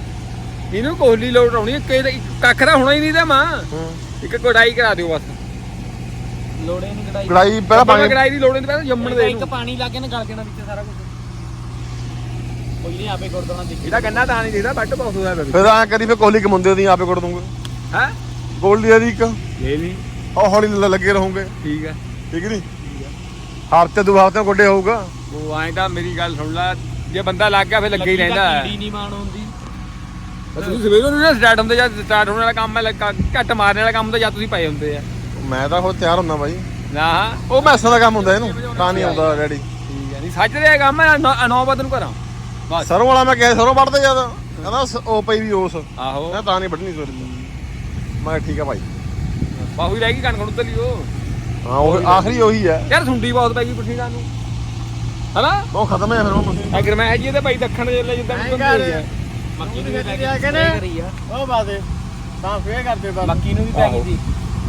[SPEAKER 1] ਇਹਨੂੰ ਕੋਹਲੀ ਲੋਟ ਆਉਣੀ ਇੱਕ ਕੱਖ ਦਾ ਹੋਣਾ ਹੀ ਨਹੀਂ ਤੇ ਮਾਂ। ਇੱਕ ਕਢਾਈ ਕਰਾ ਦਿਓ ਬਸ।
[SPEAKER 2] ਲੋੜੇ ਨਹੀਂ ਕਢਾਈ।
[SPEAKER 3] ਗੜਾਈ ਪਹਿਲਾਂ
[SPEAKER 1] ਪਾਣੀ
[SPEAKER 3] ਪਾਣੀ
[SPEAKER 1] ਕਢਾਈ ਦੀ ਲੋੜ ਨਹੀਂ ਪਹਿਲਾਂ ਜੰਮਣ ਦੇ
[SPEAKER 2] ਇੱਕ
[SPEAKER 1] ਇਹਨੂੰ।
[SPEAKER 2] ਪਾਣੀ ਲਾ ਕੇ ਨਾ ਗਲ ਜਾਣਾ ਵਿੱਚ ਸਾਰਾ ਕੁਝ ਕੋਈ ਨਹੀਂ ਆਪੇ ਗੁੜ ਦੇਣਾ ਦੇਖੀ
[SPEAKER 1] ਇਹਦਾ ਗੰਨਾ ਤਾਂ ਨਹੀਂ ਦੇਖਦਾ ਬੱਟ ਬਹੁਤ ਹੋਇਆ ਬਈ
[SPEAKER 3] ਫਿਰ ਐ ਕਰੀ ਫਿਰ ਕੋਲੀ ਕਮੁੰਦੇ ਦੀ ਆਪੇ ਕਰ ਦੂੰਗੇ
[SPEAKER 1] ਹੈ?
[SPEAKER 3] ਗੋਲਡੀ ਦੀ ਇੱਕ।
[SPEAKER 1] ਲੈ ਲਈ।
[SPEAKER 3] ਉਹ ਹੌਲੀ ਲ- ਲੱਗੇ ਰਹੋਗੇ।
[SPEAKER 1] ਠੀਕ ਹੈ
[SPEAKER 3] ਠੀਕ ਨਹੀਂ ਹਫ਼ਤੇ ਦੋ ਹਫ਼ਤੇ ਗੋਡੇ ਹੋਊਗਾ।
[SPEAKER 1] ਉਹ ਐਂ ਤਾਂ ਮੇਰੀ ਗੱਲ ਸੁਣ ਲੈ ਜੇ ਬੰਦਾ ਲੱਗ ਗਿਆ ਫਿਰ ਲੱਗੇ ਹੀ ਰਹਿੰਦਾ। ਹੈ।
[SPEAKER 2] ਕੀੜੀ ਨਹੀਂ ਮਾਣ ਹੁੰਦੀ
[SPEAKER 1] ਬਸ ਤੁਸੀਂ ਸਵੇਰੋਂ ਨੂੰ ਨਾ ਸਟਾਰਟ ਹੁੰਦੇ ਜਾਂ ਸਟਾਰਟ ਹੋਣ ਵਾਲਾ ਕੰਮ ਹੈ ਲੱਗਾ- ਘੱਟ ਮਾਰਨ ਵਾਲਾ ਕੰਮ ਤਾਂ ਜਾਂ ਤੁਸੀਂ ਪਏ ਹੁੰਦੇ ਆ।
[SPEAKER 3] ਮੈਂ ਤਾਂ ਹੁਣ ਤਿਆਰ ਹੁੰਦਾ ਬਾਈ।
[SPEAKER 1] ਨਾ।
[SPEAKER 3] ਉਹ ਮੈਸਾਂ ਦਾ ਕੰਮ ਹੁੰਦਾ ਇਹਨੂੰ ਤਾਂ ਨਹੀਂ ਆਉਂਦਾ ਡੈਡੀ
[SPEAKER 1] ਠੀਕ ਹੈ ਨਹੀਂ ਸੱਚ ਰਿਹਾ ਕੰਮ ਹੈ 9 ਵਜੇ ਨੂੰ ਕਰਾਂ ਬਸ।
[SPEAKER 3] ਸਰੋਂ ਵਾਲਾ ਮੈਂ ਕਿਹਾ ਸਰੋਂ ਵੱਢਦੇ ਜਦ ਕਹਿੰਦਾ ਉਹ ਪਈ ਵੀ ਉਸ।
[SPEAKER 1] ਆਹੋ।
[SPEAKER 3] ਮੈਂ ਤਾਂ ਨਹੀਂ ਵੱਢਣੀ ਸਵੇਰੇ ਤੋਂ। ਮੈਂ ਠੀਕ ਆ ਭਾਈ।
[SPEAKER 1] ਬਾਹੂ ਹੀ ਰਹਿ ਗਈ ਕਣਕ ਨੂੰ ਤਲੀ ਉਹ
[SPEAKER 3] ਹਾਂ ਉਹ ਆਖਰੀ ਉਹੀ ਹੈ।
[SPEAKER 1] ਯਾਰ ਸੁੰਡੀ ਬਹੁਤ ਪੈ ਗਈ ਪਠੀਣਾ ਨੂੰ। ਹਨਾ?
[SPEAKER 3] ਉਹ ਖਤਮ ਹੈ ਫਿਰ ਉਹ ਮਸ਼ੀਨ
[SPEAKER 1] ਅਗਰ ਮੈਂ ਜੀ ਇਹਦੇ ਭਾਈ ਦੱਖਣ ਦੇ ਲੈ ਜਿੱਦਾਂ ਨੂੰ
[SPEAKER 4] ਕਰ।
[SPEAKER 1] ਹੋਈ ਹੈ
[SPEAKER 2] ਮੱਕੀ ਨੂੰ ਵੀ
[SPEAKER 4] ਗੱਡੀ
[SPEAKER 2] ਪੈ
[SPEAKER 4] ਲਿਆ ਕੇ
[SPEAKER 2] ਗਈ
[SPEAKER 4] ਨਾ।
[SPEAKER 2] ਕਰੀ ਆ।
[SPEAKER 4] ਉਹ ਬਾਦੇ ਤਾਂ ਫੇਰ ਕਰਦੇ ਬਸ
[SPEAKER 2] ਮੱਕੀ ਨੂੰ ਵੀ ਪੈ ਗਈ ਸੀ।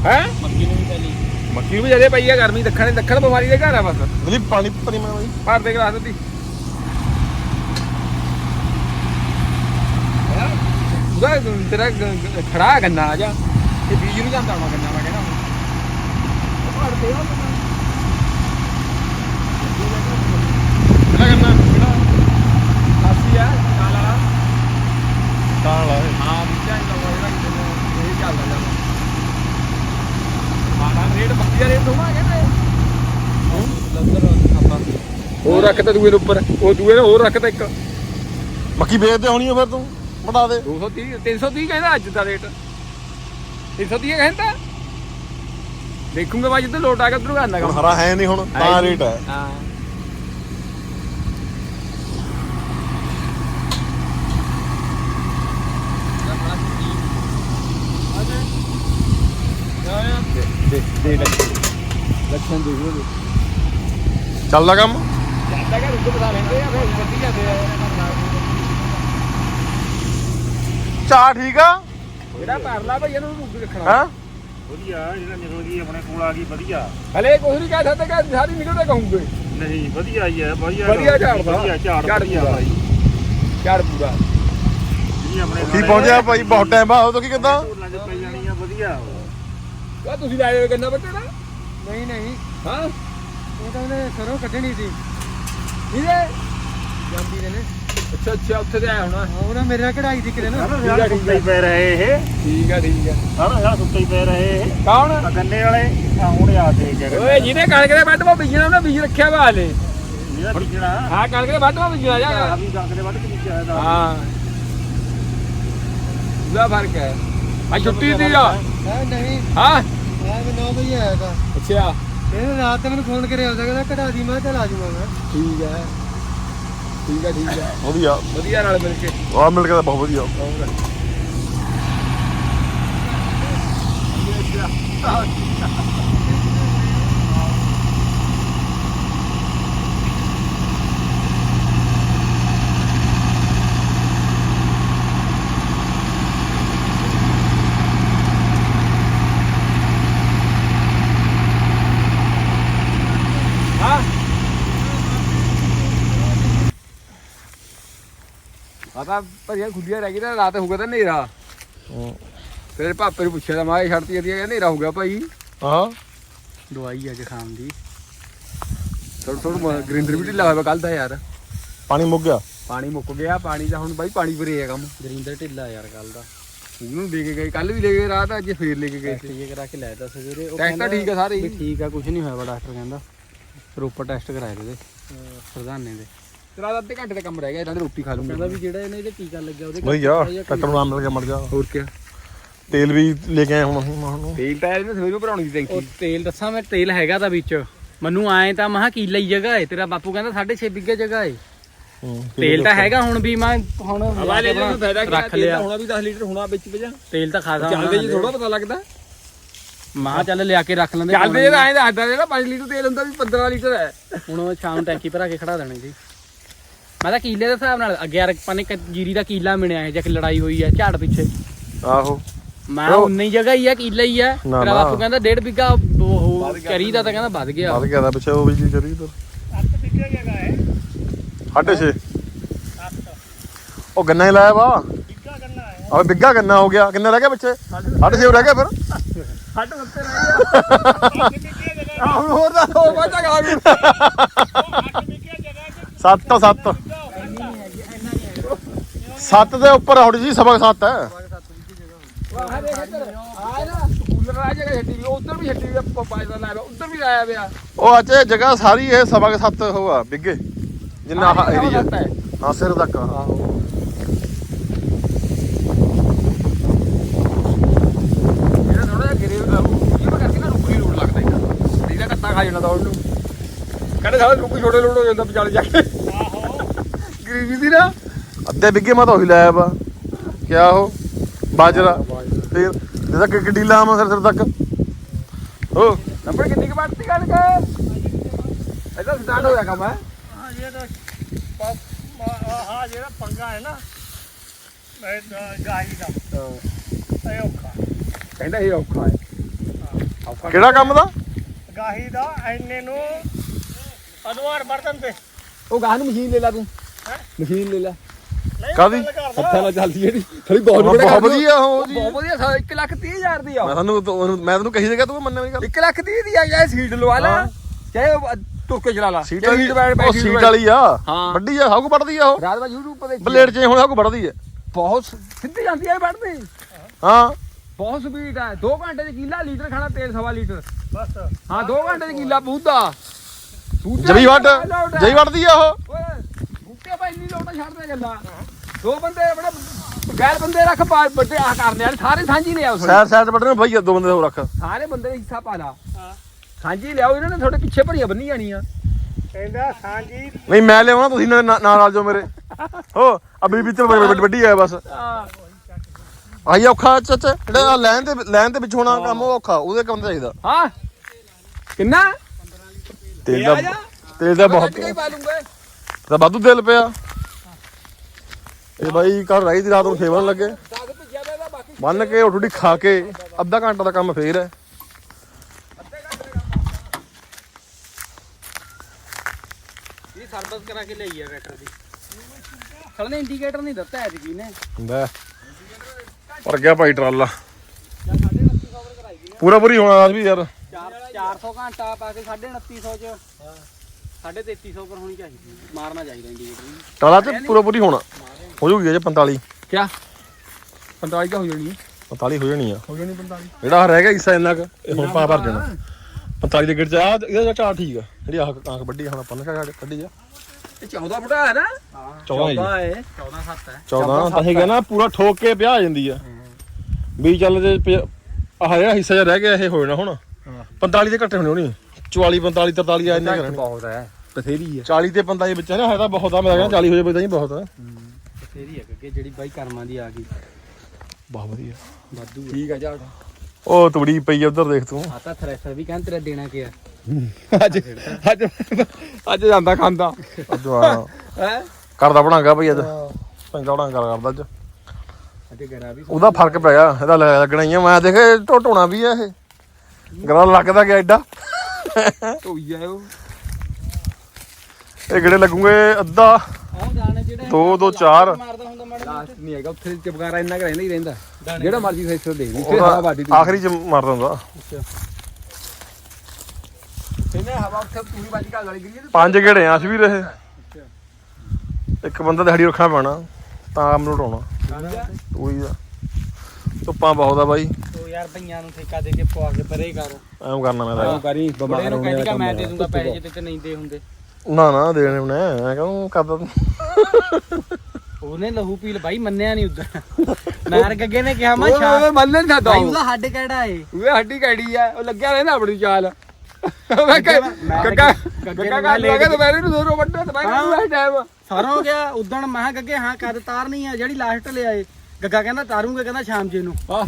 [SPEAKER 1] ਹੈ?
[SPEAKER 2] ਮੱਕੀ ਨੂੰ ਵੀ ਪੈ ਲਈ
[SPEAKER 1] ਮੱਕੀ ਨੂੰ ਵੀ ਜਦੇ ਪਈ ਆ ਗਰਮੀ ਦੱਖਣ ਦੱਖਣ ਬਿਮਾਰੀ ਦੇ ਘਰ ਆ ਬਸ।
[SPEAKER 3] ਦਲੀ ਪਾਣੀ ਭਰੀ ਮੈਂ ਬਾਈ।
[SPEAKER 1] ਭਰ ਦੇ ਗਲਾਸ ਦੀ ਉਹਦਾ ਤੇਰਾ ਖੜਾ ਗੰਨਾ ਆ ਜਾ ਇਹ ਬੀਜ ਨੂੰ ਜਾਂਦਾ ਹੋਣਾ ਗੰਨਾ ਮੈਂ ਕਹਿੰਦਾ ਉਹ ਭਰ ਦੇ ਉਹ
[SPEAKER 3] ਕਿਹੜਾ ਕਰਨਾ
[SPEAKER 1] ਸਾਸੀ ਆ। ਕਾਲਾ ਵਾਲਾ
[SPEAKER 3] ਤਾਂ ਲਾ
[SPEAKER 1] ਹਾਂ ਬੀਜਾਂ ਹੀ ਲਾਉਂਦਾ ਜਿਹੜਾ ਕਿਤੇ ਨੂੰ ਇਹ ਚੱਲਦਾ ਜਾਂਦਾ। ਮਾੜਾ ਰੇਟ ਬੱਕੀਆ ਰੇਟ ਹੋਣਾ ਕਹਿੰਦੇ
[SPEAKER 2] ਲੱਦਰ ਆਪਾਂ।
[SPEAKER 1] ਹੋਰ ਰੱਖਤਾ ਦੂਏ ਦੇ ਉੱਪਰ। ਉਹ ਦੂਏ ਨੇ ਹੋਰ ਰੱਖਤਾ ਇੱਕ।
[SPEAKER 3] ਮੱਕੀ ਵੇਚਦੇ ਹੋਣੀ ਆ ਫਿਰ ਤੂੰ ਵੜਾ ਦੇ।
[SPEAKER 1] 230 330 ਕਹਿੰਦਾ ਅੱਜ ਦਾ ਰੇਟ। 330 ਕਹਿੰਦਾ। ਦੇਖੂਗਾ ਮੈਂ ਜਿੱਦ ਲੋਟ ਆ ਕੇ ਉਧਰੋਂ
[SPEAKER 3] ਹੁਣ
[SPEAKER 1] ਕੰਮ।
[SPEAKER 3] ਹਰਾ ਹੈ ਨਹੀਂ ਹੁਣ ਤਾਂ ਰੇਟ ਹੈ।
[SPEAKER 1] ਹਾਂ। ਦੇ ਦੇ ਲੱਛਣ ਦੇਖ ਲੋ
[SPEAKER 3] ਚੱਲਦਾ ਕੰਮ?
[SPEAKER 1] ਜਾਂਦਾ ਕਿ ਰੁੱਕ ਬਸਾ ਲੈਂਦੇ ਆ ਫਿਰ ਵੱਡੀ ਜਾਂਦੇ ਆ।
[SPEAKER 3] ਚਾਹ ਠੀਕ ਆ?
[SPEAKER 1] ਜਿਹੜਾ ਪਰਲਾ ਭਈ ਇਹਨੂੰ ਰੁੱਕ ਰੱਖਣਾ।
[SPEAKER 3] ਹਾਂ?
[SPEAKER 5] ਵਧੀਆ ਜਿਹੜਾ ਨਿਕਲ ਗਈ ਆਪਣੇ ਕੋਲ ਆ ਗਈ ਵਧੀਆ।
[SPEAKER 1] ਹਲੇ ਕੁਝ ਨਹੀਂ ਕਹਿ ਸਕਦੇ ਕਿ ਸਾਰੀ ਨਿਕਲਦੇ ਕਹੂੰਗੇ।
[SPEAKER 5] ਨਹੀਂ ਵਧੀਆ ਹੀ ਹੈ ਵਧੀਆ
[SPEAKER 1] ਵਧੀਆ ਝਾੜ ਦਾ।
[SPEAKER 5] ਵਧੀਆ ਝਾੜ ਵਧੀਆ
[SPEAKER 1] ਪੂਰਾ।
[SPEAKER 5] ਬਾਈ
[SPEAKER 1] ਝਾੜ ਪੂਰਾ।
[SPEAKER 3] ਕੀ ਪਹੁੰਚਿਆ ਭਾਈ ਬਹੁਤ ਟਾਈਮ ਬਾਅਦ ਤੋਂ ਕੀ ਕਿਦਾਂ
[SPEAKER 5] ਢੋਲਾਂ 'ਚ ਪਈ ਜਾਣੀ ਆ ਵਧੀਆ।
[SPEAKER 1] ਆ ਤੁਸੀਂ ਲਾਏ ਹੋਏ ਗੰਨਾ ਬੱਟੇ ਨਾ
[SPEAKER 4] ਨਹੀਂ ਨਹੀਂ।
[SPEAKER 1] ਹਾਂ?
[SPEAKER 4] ਉਹ ਤਾਂ ਉਹਨੇ ਸਰੋਂ ਕੱਢਣੀ ਸੀ।
[SPEAKER 1] ਇਹਦੇ
[SPEAKER 4] ਜਾਂਦੀ ਦੇ ਨੇ
[SPEAKER 1] ਅੱਛਾ ਅੱਛਾ ਉੱਥੇ ਤੇ ਆਇਆ ਹੋਣਾ।
[SPEAKER 4] ਹਾਂ ਉਹਨਾਂ ਮੇਰੇ ਨਾਲ ਕਢਾਈ ਦੀ ਕਿਰੇ ਨਾ।
[SPEAKER 5] ਸਾਰਾ
[SPEAKER 1] ਠੀਕ ਆ,
[SPEAKER 5] ਸਾਰਾ
[SPEAKER 1] ਠੀਕ
[SPEAKER 5] ਸੁੱਤੇ ਹੀ ਪੈ ਰਹੇ ਇਹ।
[SPEAKER 1] ਠੀਕ ਆ ਠੀਕ ਆ
[SPEAKER 5] ਸਾਰਾ ਸਾਰਾ ਸੁੱਤੇ ਹੀ ਪੈ ਰਹੇ ਇਹ।
[SPEAKER 1] ਕੌਣ?
[SPEAKER 5] ਗੰਨੇ ਵਾਲੇ ਆ ਹੁਣ ਆ ਤੇ ਜਗ੍ਹਾ
[SPEAKER 1] ਓਏ ਜਿਹਨੇ ਕਣਕ ਦੇ ਵੱਢ ਪਾ ਬੀਜਣਾ ਉਹਨੇ ਬੀਜ ਰੱਖਿਆ ਵਾ ਹਲੇ।
[SPEAKER 5] ਜਿਹੜਾ ਬੀਜਣਾ।
[SPEAKER 1] ਹਾਂ ਕਣਕ ਦੇ ਵੱਢ ਪਾ ਬੀਜਣਾ
[SPEAKER 5] ਆ
[SPEAKER 1] ਜਾ
[SPEAKER 5] ਵੀ ਕਣਕ ਦੇ ਵੱਢ ਕੇ ਬੀਜਿਆ ਦਾ
[SPEAKER 1] ਹਾਂ। ਉਹਦਾ ਫ਼ਰਕ ਹੈ। ਆ ਛੁੱਟੀ ਦੀ ਆ।
[SPEAKER 4] ਹੈ ਨਹੀਂ।
[SPEAKER 1] ਹਾਂ?
[SPEAKER 4] ਮੈਂ 9 ਵਜੇ ਆਇਆ ਤਾਂ।
[SPEAKER 1] ਅੱਛਾ।
[SPEAKER 4] ਇਹਨੇ ਰਾਤ ਤੇ ਮੈਨੂੰ ਫੋਨ ਕਰਿਆ ਉਹਦਾ ਕਹਿੰਦਾ ਕਢਾ ਦੀ ਮੈਂ ਚਲ ਆ ਜਾਊਂਗਾ ਮੈਂ।
[SPEAKER 1] ਠੀਕ ਹੈ ਠੀਕ ਹੈ ਠੀਕ ਹੈ
[SPEAKER 3] ਵਧੀਆ।
[SPEAKER 1] ਵਧੀਆ ਨਾਲ ਮਿਲ ਕੇ।
[SPEAKER 3] ਆ ਮਿਲ ਕੇ ਤਾਂ ਬਹੁਤ ਵਧੀਆ।
[SPEAKER 1] ਹਾਂ ਪਤਾ ਭਰੀਆਂ ਖੁੱਲੀਆਂ ਰਹਿ ਗਈਆਂ ਰਾਤ ਹੋ ਗਿਆ ਤਾਂ ਹਨੇਰਾ। ਤੇਰੇ ਪਾਪੇ ਨੂੰ ਪੁੱਛਿਆ ਤਾਂ ਮੈਂ ਛੱਡਤੀ ਜਾਂਦੀ ਹੈ ਹਨੇਰਾ ਹੋ ਗਿਆ ਭਾਈ।
[SPEAKER 3] ਹਾਂ।
[SPEAKER 2] ਦਵਾਈ ਆ ਜ਼ੁਕਾਮ ਦੀ।
[SPEAKER 1] ਥੋੜਾ ਥੋੜਾ ਗਰਿੰਦਰ ਵੀ ਢਿੱਲਾ ਹੋਇਆ ਕੱਲ ਦਾ ਯਾਰ।
[SPEAKER 3] ਪਾਣੀ ਮੁੱਕ ਗਿਆ?
[SPEAKER 1] ਪਾਣੀ ਮੁੱਕ ਗਿਆ ਪਾਣੀ ਦਾ ਹੁਣ ਬਾਈ ਪਾਣੀ ਭਰੇ ਆ ਕੰਮ।
[SPEAKER 2] ਗਰਿੰਦਰ ਢਿੱਲਾ ਯਾਰ ਕੱਲ ਦਾ।
[SPEAKER 1] ਉਹਨੂੰ ਦੇ ਕੇ ਗਏ ਕੱਲ ਵੀ ਲੈ ਗਏ ਰਾਤ ਅੱਜ ਫੇਰ ਲੈ ਕੇ ਗਏ
[SPEAKER 2] ਟੈਸਟ ਜੇ ਕਰਾ ਕੇ ਲਾਇਆ ਤਾਂ ਸਵੇਰੇ ਉਹ
[SPEAKER 1] ਟੈਸਟ ਤਾਂ
[SPEAKER 2] ਕਹਿੰਦਾ
[SPEAKER 1] ਠੀਕ ਆ ਸਾਰੇ। ਹੀ।
[SPEAKER 2] ਵੀ ਠੀਕ ਆ ਕੁਝ ਨਹੀਂ ਹੋਇਆ ਵਾ ਡਾਕਟਰ ਕਹਿੰਦਾ। ਰੋਪਰ ਟੈਸਟ ਕਰਾਏ ਉਹਦੇ ਪ੍ਰਧਾਨੇ ਦੇ।
[SPEAKER 1] ਤੇਰਾ ਤਾਂ ਅੱਧੇ ਘੰਟੇ ਦਾ ਕੰਮ ਰਹਿ ਗਿਆ ਇਹਨਾਂ ਦੀ ਰੋਟੀ ਖਾ
[SPEAKER 2] ਕਹਿੰਦਾ ਵੀ ਜਿਹੜਾ ਇਹਨੇ ਇਹਦੇ ਟੀਕਾ ਲੱਗਿਆ ਉਹਦੇ
[SPEAKER 3] ਵਧੀਆ ਕੱਟਣ ਨੂੰ ਆਮ ਮਿਲ ਗਿਆ ਮਰ ਗਿਆ
[SPEAKER 1] ਹੋਰ ਕੀ
[SPEAKER 3] ਤੇਲ ਵੀ ਲੈ ਕੇ ਆਏ ਹੁਣ ਅਸੀਂ ਮਾਂ ਨੂੰ।
[SPEAKER 1] ਤੇਲ ਤਾਂ ਇਹਨੇ ਸਵੇਰੇ ਭਰਾਉਣੀ ਸੀ
[SPEAKER 2] ਉਹ
[SPEAKER 1] ਟੈਂਕੀ
[SPEAKER 2] ਤੇਲ ਦੱਸਾਂ ਮੈਂ ਤੇਲ ਹੈਗਾ ਤਾਂ ਵਿੱਚ। ਮੈਨੂੰ ਆਏ ਤਾਂ ਮਹਾ ਕਿੱਲਾ ਹੀ ਜਗ੍ਹਾ ਏ? ਤੇਰਾ ਬਾਪੂ ਕਹਿੰਦਾ 6.5 ਬਿੱਗੇ ਜਗ੍ਹਾ ਏ। ਤੇਲ ਤਾਂ ਹੈਗਾ ਹੁਣ ਵੀ ਮੈਂ ਹੁਣ
[SPEAKER 1] ਹਵਾ ਲੈ ਨੂੰ ਫਾਇਦਾ ਕੀ
[SPEAKER 2] ਰੱਖ ਲਿਆ।
[SPEAKER 1] ਹੋਣਾ ਵੀ 10 ਲੀਟਰ ਹੋਣਾ ਵਿੱਚ ਵਿੱਚ
[SPEAKER 2] ਤੇਲ ਤਾਂ ਖਾਸਾ
[SPEAKER 1] ਚੱਲਦੇ ਜੀ ਥੋੜਾ ਪਤਾ ਲੱਗਦਾ।
[SPEAKER 2] ਮਾਂ ਚੱਲ ਲਿਆ ਕੇ ਰੱਖ ਲੈਂਦੇ
[SPEAKER 1] ਚੱਲਦੇ ਜੇ ਐਂ ਦੱਸਦਾ ਜਿਹੜਾ 5 ਲੀਟਰ ਤੇਲ ਹੁੰਦਾ ਵੀ 15 ਲੀਟਰ ਹੈ।
[SPEAKER 2] ਹੁਣ ਸ਼ਾਮ ਨੂੰ ਟੈਂਕੀ ਭਰਾ ਕੇ ਖੜਾ ਦੇਣੀ ਸੀ। ਮੈਂ ਤਾਂ ਕੀਲੇ ਦੇ ਹਿਸਾਬ ਨਾਲ ਅੱਗੇ ਯਾਰ ਆਪਾਂ ਨੇ ਇੱਕ ਜੀਰੀ ਦਾ ਕੀਲਾ ਮਿਣਿਆ ਹੈ ਜੇ ਕਿ ਲੜਾਈ ਹੋਈ ਹੈ ਝਾੜ ਪਿੱਛੇ।
[SPEAKER 3] ਆਹੋ।
[SPEAKER 2] ਮੈਂ ਉਨੀ ਜਗ੍ਹਾ ਹੀ ਆ ਕੀਲਾ ਹੀ ਆ।
[SPEAKER 3] ਨਾ।
[SPEAKER 2] ਬਾਪੂ ਕਹਿੰਦਾ ਡੇਢ ਬਿੱਗਾ ਉਹ ਚਰੀ ਦਾ ਤਾਂ ਕਹਿੰਦਾ ਵੱਧ ਗਿਆ।
[SPEAKER 3] ਵੱਧ ਗਿਆ ਦਾ ਪਿੱਛੇ ਉਹ ਵੀ ਜੀ ਕਰੀ
[SPEAKER 5] ਜਗ੍ਹਾ ਹੈ।
[SPEAKER 3] ਸਾਢੇ ਛੇ। ਉਹ ਗੰਨਾ ਹੀ ਲਾਇਆ ਵਾ।
[SPEAKER 5] ਟਿੱਕਾ ਕਰਨਾ ਹੈ।
[SPEAKER 3] ਆ ਬਿੱਗਾ ਗੰਨਾ ਹੋ ਗਿਆ। ਕਿੰਨਾ ਰਹਿ ਗਿਆ ਪਿੱਛੇ? ਸਾਢੇ ਛੇ ਰਹਿ ਗਿਆ ਫਿਰ?
[SPEAKER 1] ਹੁਣ ਹੋਰ ਦਾ ਹੋ ਬਾਚਾ ਗਾ
[SPEAKER 5] ਜਗ੍ਹਾ ਚ
[SPEAKER 3] ਸੱਤ। ਸੱਤ ਸੱਤ ਦੇ ਉੱਪਰ ਥੋੜੀ ਜੀ ਸਬਕ ਸੱਤ ਹੈ।
[SPEAKER 1] ਦੇਖ ਇੱਧਰ ਆ ਨਾ ਕੂਲਰ ਆ ਜਗ੍ਹਾ ਛੱਡੀ ਵੀ ਉਧਰ ਵੀ ਛੱਡੀ ਵੀ ਪਾਇ ਦਾ ਲਾਇਆ ਉਧਰ ਵੀ ਲਾਇਆ ਪਿਆ
[SPEAKER 3] ਉਹ ਅੱਜ ਇਹ ਜਗ੍ਹਾ ਸਾਰੀ ਇਹ ਸਬਕ ਸੱਤ ਹੋਆ ਬਿੱਗੇ। ਜਿੰਨਾ ਆਹ ਏਰੀਆ
[SPEAKER 1] ਹੈ।
[SPEAKER 3] ਹਾਂ ਸਿਰ ਤੱਕ
[SPEAKER 1] ਆਹੋ। ਇਹਦਾ ਥੋੜਾ ਜਿਹਾ ਗਿਰੇ ਦਾ ਇਹ ਮੈਂ ਕਰਕੇ ਨਾ ਰੁਕਰੀ ਲੋਡ ਲੱਗਦਾ ਇਹਦਾ ਇਹਦਾ ਕੱਤਾ ਖਾ ਜਾਂਦਾ ਦੌੜ ਨੂੰ ਕਹਿੰਦੇ ਸਾਲਾ ਰੁਕੀ ਛੋਟੇ ਲੋਡ ਹੋ ਜਾਂਦਾ ਵਿਚਾਲੇ ਜਾ ਕੇ। ਗਰੀਬੀ ਦੀ ਨਾ।
[SPEAKER 3] ਅੱਧੇ ਬਿੱਗੇ ਮੈਂ ਤਾਂ ਉਹੀ ਲਾਇਆ ਵਾ। ਕਿਆ ਉਹ? ਬਾਜਰਾ। ਫਿਰ ਜਿਹਦਾ ਕਿ ਕਿੱਡੀ ਲਾਮ ਸਿਰ ਸਿਰ ਤੱਕ। ਹੋ
[SPEAKER 1] ਨੰਬਰ ਕਿੰਨੀ ਕੁ ਵੱਟਤੀ ਗੱਲ ਕਰ? ਇਹਦਾ ਸਟਾਰਟ ਹੋਇਆ ਕੰਮ ਹੈ?
[SPEAKER 5] ਹਾਂ ਇਹ ਤਾਂ ਆਹ ਜਿਹੜਾ ਪੰਗਾ ਹੈ ਨਾ ਤਾਂ ਗਾਈ ਦਾ। ਇਹ ਔਖਾ।
[SPEAKER 1] ਕਹਿੰਦਾ ਇਹ ਔਖਾ ਹੈ।
[SPEAKER 3] ਕਿਹੜਾ ਕੰਮ ਦਾ?
[SPEAKER 5] ਗਾਹੀ ਦਾ ਐਨੇ ਨੂੰ ਅਨਵਾਰ ਬਰਤਨ ਤੇ।
[SPEAKER 1] ਉਹ ਗਾਹ ਨੂੰ ਮਸ਼ੀਨ ਲੈ ਲੈ ਤੂੰ। ਮਸ਼ੀਨ ਲੈ ਲੈ।
[SPEAKER 5] ਕਰਦਾ।
[SPEAKER 1] ਹੱਥਾਂ ਨਾਲ ਚੱਲਦੀ ਜਿਹੜੀ ਥੋੜੀ ਬਹੁਤ
[SPEAKER 3] ਵਧੀਆ ਉਹ ਜੀ।
[SPEAKER 1] ਬਹੁਤ ਵਧੀਆ 1 ਲੱਖ 30 ਹਜ਼ਾਰ ਦੀ ਆ
[SPEAKER 3] ਮੈਂ ਤੁਹਾਨੂੰ ਮੈਂ ਤੈਨੂੰ ਕਹੀ ਜਗ੍ਹਾ ਤੂੰ ਮੰਨਿਆ ਮੇਰੀ ਗੱਲ
[SPEAKER 1] 1 ਲੱਖ 30 ਦੀ ਆ ਚਾਹੇ ਸੀਟ ਲਵਾ ਲੈ
[SPEAKER 3] ਹਾਂ।
[SPEAKER 1] ਚਾਹੇ ਤੁੱਕੇ ਚਲਾ ਲਾ
[SPEAKER 3] ਸੀਟ ਵਾਲੀ
[SPEAKER 1] ਬੈਠ- ਬੈਠ
[SPEAKER 3] ਉਹ
[SPEAKER 1] ਸੀਟ।
[SPEAKER 3] ਵਾਲੀ ਆ।
[SPEAKER 1] ਹਾਂ।
[SPEAKER 3] ਵੱਡੀ ਆ ਸਭ ਕੁ ਵੱਢਦੀ ਆ ਉਹ।
[SPEAKER 1] ਰਾਤ ਬਾਅਦ YouTube ਤੇ
[SPEAKER 3] ਬਲੇਡ ਚ ਹੁਣ ਸਭ ਕੁ ਵੱਢਦੀ ਆ।
[SPEAKER 1] ਬਹੁਤ ਸਿੱਧੀ ਜਾਂਦੀ ਹੈ ਵੱਢਦੀ।
[SPEAKER 3] ਹਾਂ।
[SPEAKER 1] ਬਹੁਤ ਸਪੀਡ ਹੈ 2 ਘੰਟੇ ਚ ਕਿੱਲਾ ਲੀਟਰ ਖਾਣਾ ਤੇਲ ਸਵਾ ਲੀਟਰ।
[SPEAKER 5] ਬਸ।
[SPEAKER 1] ਹਾਂ 2 ਘੰਟੇ ਚ ਕਿੱਲਾ ਬੂਦਾ
[SPEAKER 3] ਜਈ ਵੱਢ। ਜਈ ਵੱਢਦੀ ਆ ਉਹ।
[SPEAKER 1] ਬੂਟੇ ਭਾਈ ਨਹੀਂ ਲੋਟਾ ਛੱਡਦੇ ਗੱਲਾਂ। ਦੋ ਬੰਦੇ ਆਪਣੇ ਗੈਰ ਬੰਦੇ ਰੱਖ ਪਾ ਵੱਡੇ ਆ ਕਰਨੇ ਵਾਲੇ ਸਾਰੇ ਸਾਂਝੀ ਲਿਆਓ ਥੋੜ੍ਹੇ।
[SPEAKER 3] ਸਾਈਡ ਸਾਈਡ ਵੱਢਣੇ ਭਾਈ ਦੋ ਬੰਦੇ ਹੋਰ ਰੱਖ।
[SPEAKER 1] ਸਾਰੇ ਬੰਦੇ ਦਾ ਹਿੱਸਾ ਪਾ ਲਾ। ਸਾਂਝੀ ਲਿਆਓ ਇਹਨਾਂ ਨੇ ਤੁਹਾਡੇ ਪਿੱਛੇ ਭਰੀਆਂ ਬੰਨੀ ਜਾਣੀਆਂ।
[SPEAKER 5] ਕਹਿੰਦਾ ਸਾਂਝੀ।
[SPEAKER 3] ਨਹੀਂ ਮੈਂ ਲਿਆਉਣਾ ਤੁਸੀਂ ਨਾ- ਨਾ- ਨਾਲ ਆ ਜਾਓ ਮੇਰੇ। ਹੋ ਅਬਲੀ ਵਿੱਚ ਵੱਡੀ ਵੱਡੀ ਆ ਬਸ। ਆਈ ਔਖਾ ਅੱਛਾ ਜਿਹੜਾ ਆਹ ਲਾਈਨ ਤੇ ਲਾਈਨ ਤੇ ਵਿੱਚ ਹੋਣਾ ਕੰਮ ਉਹ ਔਖਾ ਉਹਦੇ ਕੰਮ ਤੇ ਚਾਹੀਦਾ।
[SPEAKER 1] ਹਾਂ। ਕਿੰਨਾ?
[SPEAKER 3] ਤੇਲ ਦਾ। ਤੇਲ ਦਾ ਬਹੁਤ ਤਾਂ ਵਾਧੂ ਤੇਲ ਪਿਆ। ਇਹ ਬਾਈ ਕੱਲ ਰਾਈ ਦੀ ਰਾਤ ਨੂੰ ਖੇਵਣ ਲੱਗੇ। ਬੰਨ ਕੇ ਰੋਟੀ ਖਾ ਕੇ ਅੱਧਾ ਘੰਟਾ ਦਾ ਕੰਮ ਫੇਰ ਹੈ।
[SPEAKER 2] ਇਹ ਸਰਵਿਸ ਕਰਾ ਕੇ ਲਈ ਆ ਟਰੈਕਟਰ ਦੀ। ਸਾਲੇ ਨੇ ਇੰਡੀਕੇਟਰ ਨਹੀਂ ਦਿੱਤਾ ਐ ਜੀ ਨੇ।
[SPEAKER 3] ਲੈ ਪਰ ਗਿਆ ਭਾਈ ਟਰਾਲਾ। ਪੂਰਾ ਪੂਰੀ ਹੋਣਾ ਅੱਜ ਵੀ ਯਾਰ।
[SPEAKER 2] 400 ਘੰਟਾ ਪਾ ਕੇ 2950 ਚ। 3350 ਪਰ ਹੋਣੀ ਚਾਹੀਦੀ। ਮਾਰਨਾ ਚਾਹੀਦਾ ਇੰਡੀਕੇਟਰ
[SPEAKER 3] ਟਰਾਲਾ ਤੇ ਪੂਰਾ ਪੂਰੀ ਹੋਣਾ। ਹੋ ਜੂਗੀ ਜੇ 45
[SPEAKER 1] ਕਿਆ? 45 ਕਾ ਹੋ ਜਾਣੀ ਹੈ?
[SPEAKER 3] 45 ਹੋ ਜਾਣੀ ਆ।
[SPEAKER 1] ਹੋ ਜਾਣੀ 45
[SPEAKER 3] ਜਿਹੜਾ ਰਹਿ ਗਿਆ ਹਿੱਸਾ ਇੰਨਾ ਕੁ ਹੁਣ ਪਾ ਭਰ ਜਾਣਾ 45 ਦੇ ਚ ਆ ਇਹਦਾ ਝਾੜ ਠੀਕ ਆ। ਜਿਹੜੀ ਆਹ ਆਂਖ ਵੱਡੀ ਹੁਣ ਆਪਾਂ ਨੇ ਕੱਢੀ ਆ।
[SPEAKER 1] ਇਹ 14 ਫੁੱਟਾ ਹੈ ਨਾ?
[SPEAKER 3] 14 ਜੀ
[SPEAKER 2] ਹੈ। 14 7 ਹੈ।
[SPEAKER 3] 14 ਤਾਂ ਹੀ। ਕਹਿੰਦਾ ਪੂਰਾ ਠੋਕ ਕੇ ਵਿਆਹ ਆ ਜਾਂਦੀ ਆ। ਵੀ ਚੱਲ ਜੇ ਆਹ ਜਿਹੜਾ ਹਿੱਸਾ ਜਿਹਾ ਰਹਿ ਗਿਆ ਇਹ ਹੋ ਜਾਣਾ ਹੁਣ। 45 ਦੇ ਘੱਟੇ ਹੋਣੇ ਹੋਣੀ। 44 45 43 ਆ ਇੰਨੇ ਕਰਨੇ
[SPEAKER 1] ਬਹੁਤ ਹੈ। ਬਥੇਰੀ ਹੈ
[SPEAKER 3] 40 ਤੇ 45 ਵਿੱਚ ਹੈ ਨਾ ਹੈ ਤਾਂ ਬਹੁਤ ਆ ਮੈਂ ਕਹਿੰਦਾ 40 ਹੋ ਜਾਵੇ ਤਾਂ ਹੀ ਬਹੁਤ ਆ।
[SPEAKER 2] ਬਥੇਰੀ ਹੈ ਕਿ ਜਿਹੜੀ ਬਾਈ ਕਰਮਾਂ ਦੀ ਆ ਗਈ।
[SPEAKER 3] ਬਹੁਤ ਵਧੀਆ।
[SPEAKER 2] ਵਾਧੂ
[SPEAKER 1] ਠੀਕ ਹੈ ਝਾੜ
[SPEAKER 3] ਉਹ ਤੂੜੀ ਪਈ ਆ ਉਧਰ ਦੇਖ ਤੂੰ।
[SPEAKER 2] ਆ ਤਾਂ ਥ੍ਰੈਸ਼ਰ ਵੀ ਕਹਿੰਦੇ ਤੇਰਾ ਦੇਣਾ ਕੀ ਆ
[SPEAKER 1] ਅੱਜ ਅੱਜ ਅੱਜ ਜਾਂਦਾ ਖਾਂਦਾ।
[SPEAKER 3] ਅੱਜ ਆ।
[SPEAKER 1] ਹੈ?
[SPEAKER 3] ਕਰਦਾ ਬਣਾਗਾ ਭਈ ਅੱਜ। ਚੰਗਾ ਬਣਾਗਾ ਕਰਦਾ ਅੱਜ।
[SPEAKER 2] ਅੱਜ ਗਰਾ ਵੀ
[SPEAKER 3] ਉਹਦਾ ਫ਼ਰਕ ਪੈ ਗਿਆ ਇਹਦਾ ਲੈ- ਲੱਗਣਾ ਹੀ ਆ। ਮੈਂ ਦੇਖ ਢੋਟੋਣਾ ਵੀ ਆ ਇਹ। ਗਰਾ ਲੱਗਦਾ ਗਿਆ ਐਡਾ
[SPEAKER 1] ਧੋਈ ਜਾਓ
[SPEAKER 3] ਇਹ ਗੜੇ ਲੱਗੂਗੇ ਅੱਧਾ।
[SPEAKER 2] ਆਹ ਜਾਣੇ ਜਿਹੜੇ
[SPEAKER 3] ਦੋ ਦੋ ਚਾਰ।
[SPEAKER 2] ਮਾਰਦਾ ਹੁੰਦਾ ਮਾੜਾ
[SPEAKER 1] ਲਾਸਟ ਨਹੀਂ ਹੈਗਾ ਉੱਥੇ ਚਪਕਾਰਾ ਇੰਨਾ ਕੁ ਰਹਿੰਦਾ ਹੀ ਰਹਿੰਦਾ। ਜਿਹੜਾ ਮਰਜ਼ੀ ਫੈਸਰ ਦੇ ਉੱਥੇ ਹਵਾ
[SPEAKER 3] ਉਹਦਾ
[SPEAKER 1] ਵਾਦੀ
[SPEAKER 3] ਆਖਰੀ ਚ ਮਾਰਦਾ ਹੁੰਦਾ।
[SPEAKER 1] ਇਹਨੇ ਹਵਾ ਉੱਥੇ ਪੂਰੀ ਬਾਜੀ ਘਾਲ ਵਾਲੀ ਗਈ
[SPEAKER 3] ਪੰਜ ਗੇੜੇ ਆ ਅਸੀਂ ਵੀ ਰਹੇ। ਇੱਕ ਬੰਦਾ ਦਿਹਾੜੀ ਰੱਖਣਾ ਪੈਣਾ ਤਾਂ ਕੰਮ ਨੂੰ ਉਹੀ ਦਾ। ਧੁੱਪਾਂ ਬਹੁਤ ਆ ਬਾਈ।
[SPEAKER 2] ਉਹ ਯਾਰ ਭਈਆਂ ਨੂੰ ਠੇਕਾ ਦੇ ਕੇ ਪਵਾ ਕੇ ਪਰੇ ਕਰ।
[SPEAKER 3] ਐਂ ਕਰਨਾ ਮੈਂ ਤਾਂ।
[SPEAKER 1] ਕਰੀ
[SPEAKER 2] ਬੜੇ ਨੂੰ ਕਹਿੰਦੀ ਕਿ ਮੈਂ ਦੇ ਦੂੰਗਾ ਪੈਸੇ ਜੇ ਤੇ ਨਹੀਂ ਦੇ ਹੁੰਦੇ।
[SPEAKER 3] ਨਾ ਨਾ ਦੇਣੇ ਉਹਨੇ ਮੈਂ ਕਹੂੰ ਕਰਦਾ ਤੂੰ
[SPEAKER 2] ਉਹਨੇ ਲਹੂ ਪੀਲ ਬਾਈ ਮੰਨਿਆ ਨਹੀਂ ਉਦਾਂ ਨਾਰ ਗੱਗੇ ਨੇ ਕਿਹਾ ਮੈਂ
[SPEAKER 1] ਉਹ
[SPEAKER 2] ਸ਼ਾਮ
[SPEAKER 1] ਮੰਨ ਲੈਣ ਸਾਡਾ
[SPEAKER 2] ਬਾਈ ਉਹਦਾ ਹੱਡ ਕਿਹੜਾ ਏ?
[SPEAKER 1] ਉਹ ਹੱਡੀ ਕੈੜੀ ਆ? ਉਹ ਲੱਗਿਆ ਰਹਿੰਦਾ ਆਪਣੀ ਚਾਲ। ਮੈਂ ਗੱਗਾ
[SPEAKER 2] ਗੱਗੇ
[SPEAKER 1] ਕਰ
[SPEAKER 2] ਲੈ
[SPEAKER 1] ਲਿਆ
[SPEAKER 2] ਕੇ-
[SPEAKER 1] ਕਿ ਦੁਪਹਿਰੇ ਨੂੰ ਦੋ ਦੋ ਵੱਡਾ ਤੇ ਮੈਂ ਕਿਹਾ ਟਾਈਮ
[SPEAKER 2] ਸਾਰਾ ਹੋ ਗਿਆ ਉਦਣ ਮੈਂ ਗੱਗੇ ਹਾਂ ਕਦ ਤਾਰਨੀ ਆ ਜਿਹੜੀ ਲਾਸਟ ਲਿਆਏ। ਗੱਗਾ ਕਹਿੰਦਾ ਤਾਰੂੰਗਾ ਕਹਿੰਦਾ ਸ਼ਾਮ ਜੇ ਨੂੰ।
[SPEAKER 1] ਹਾਂ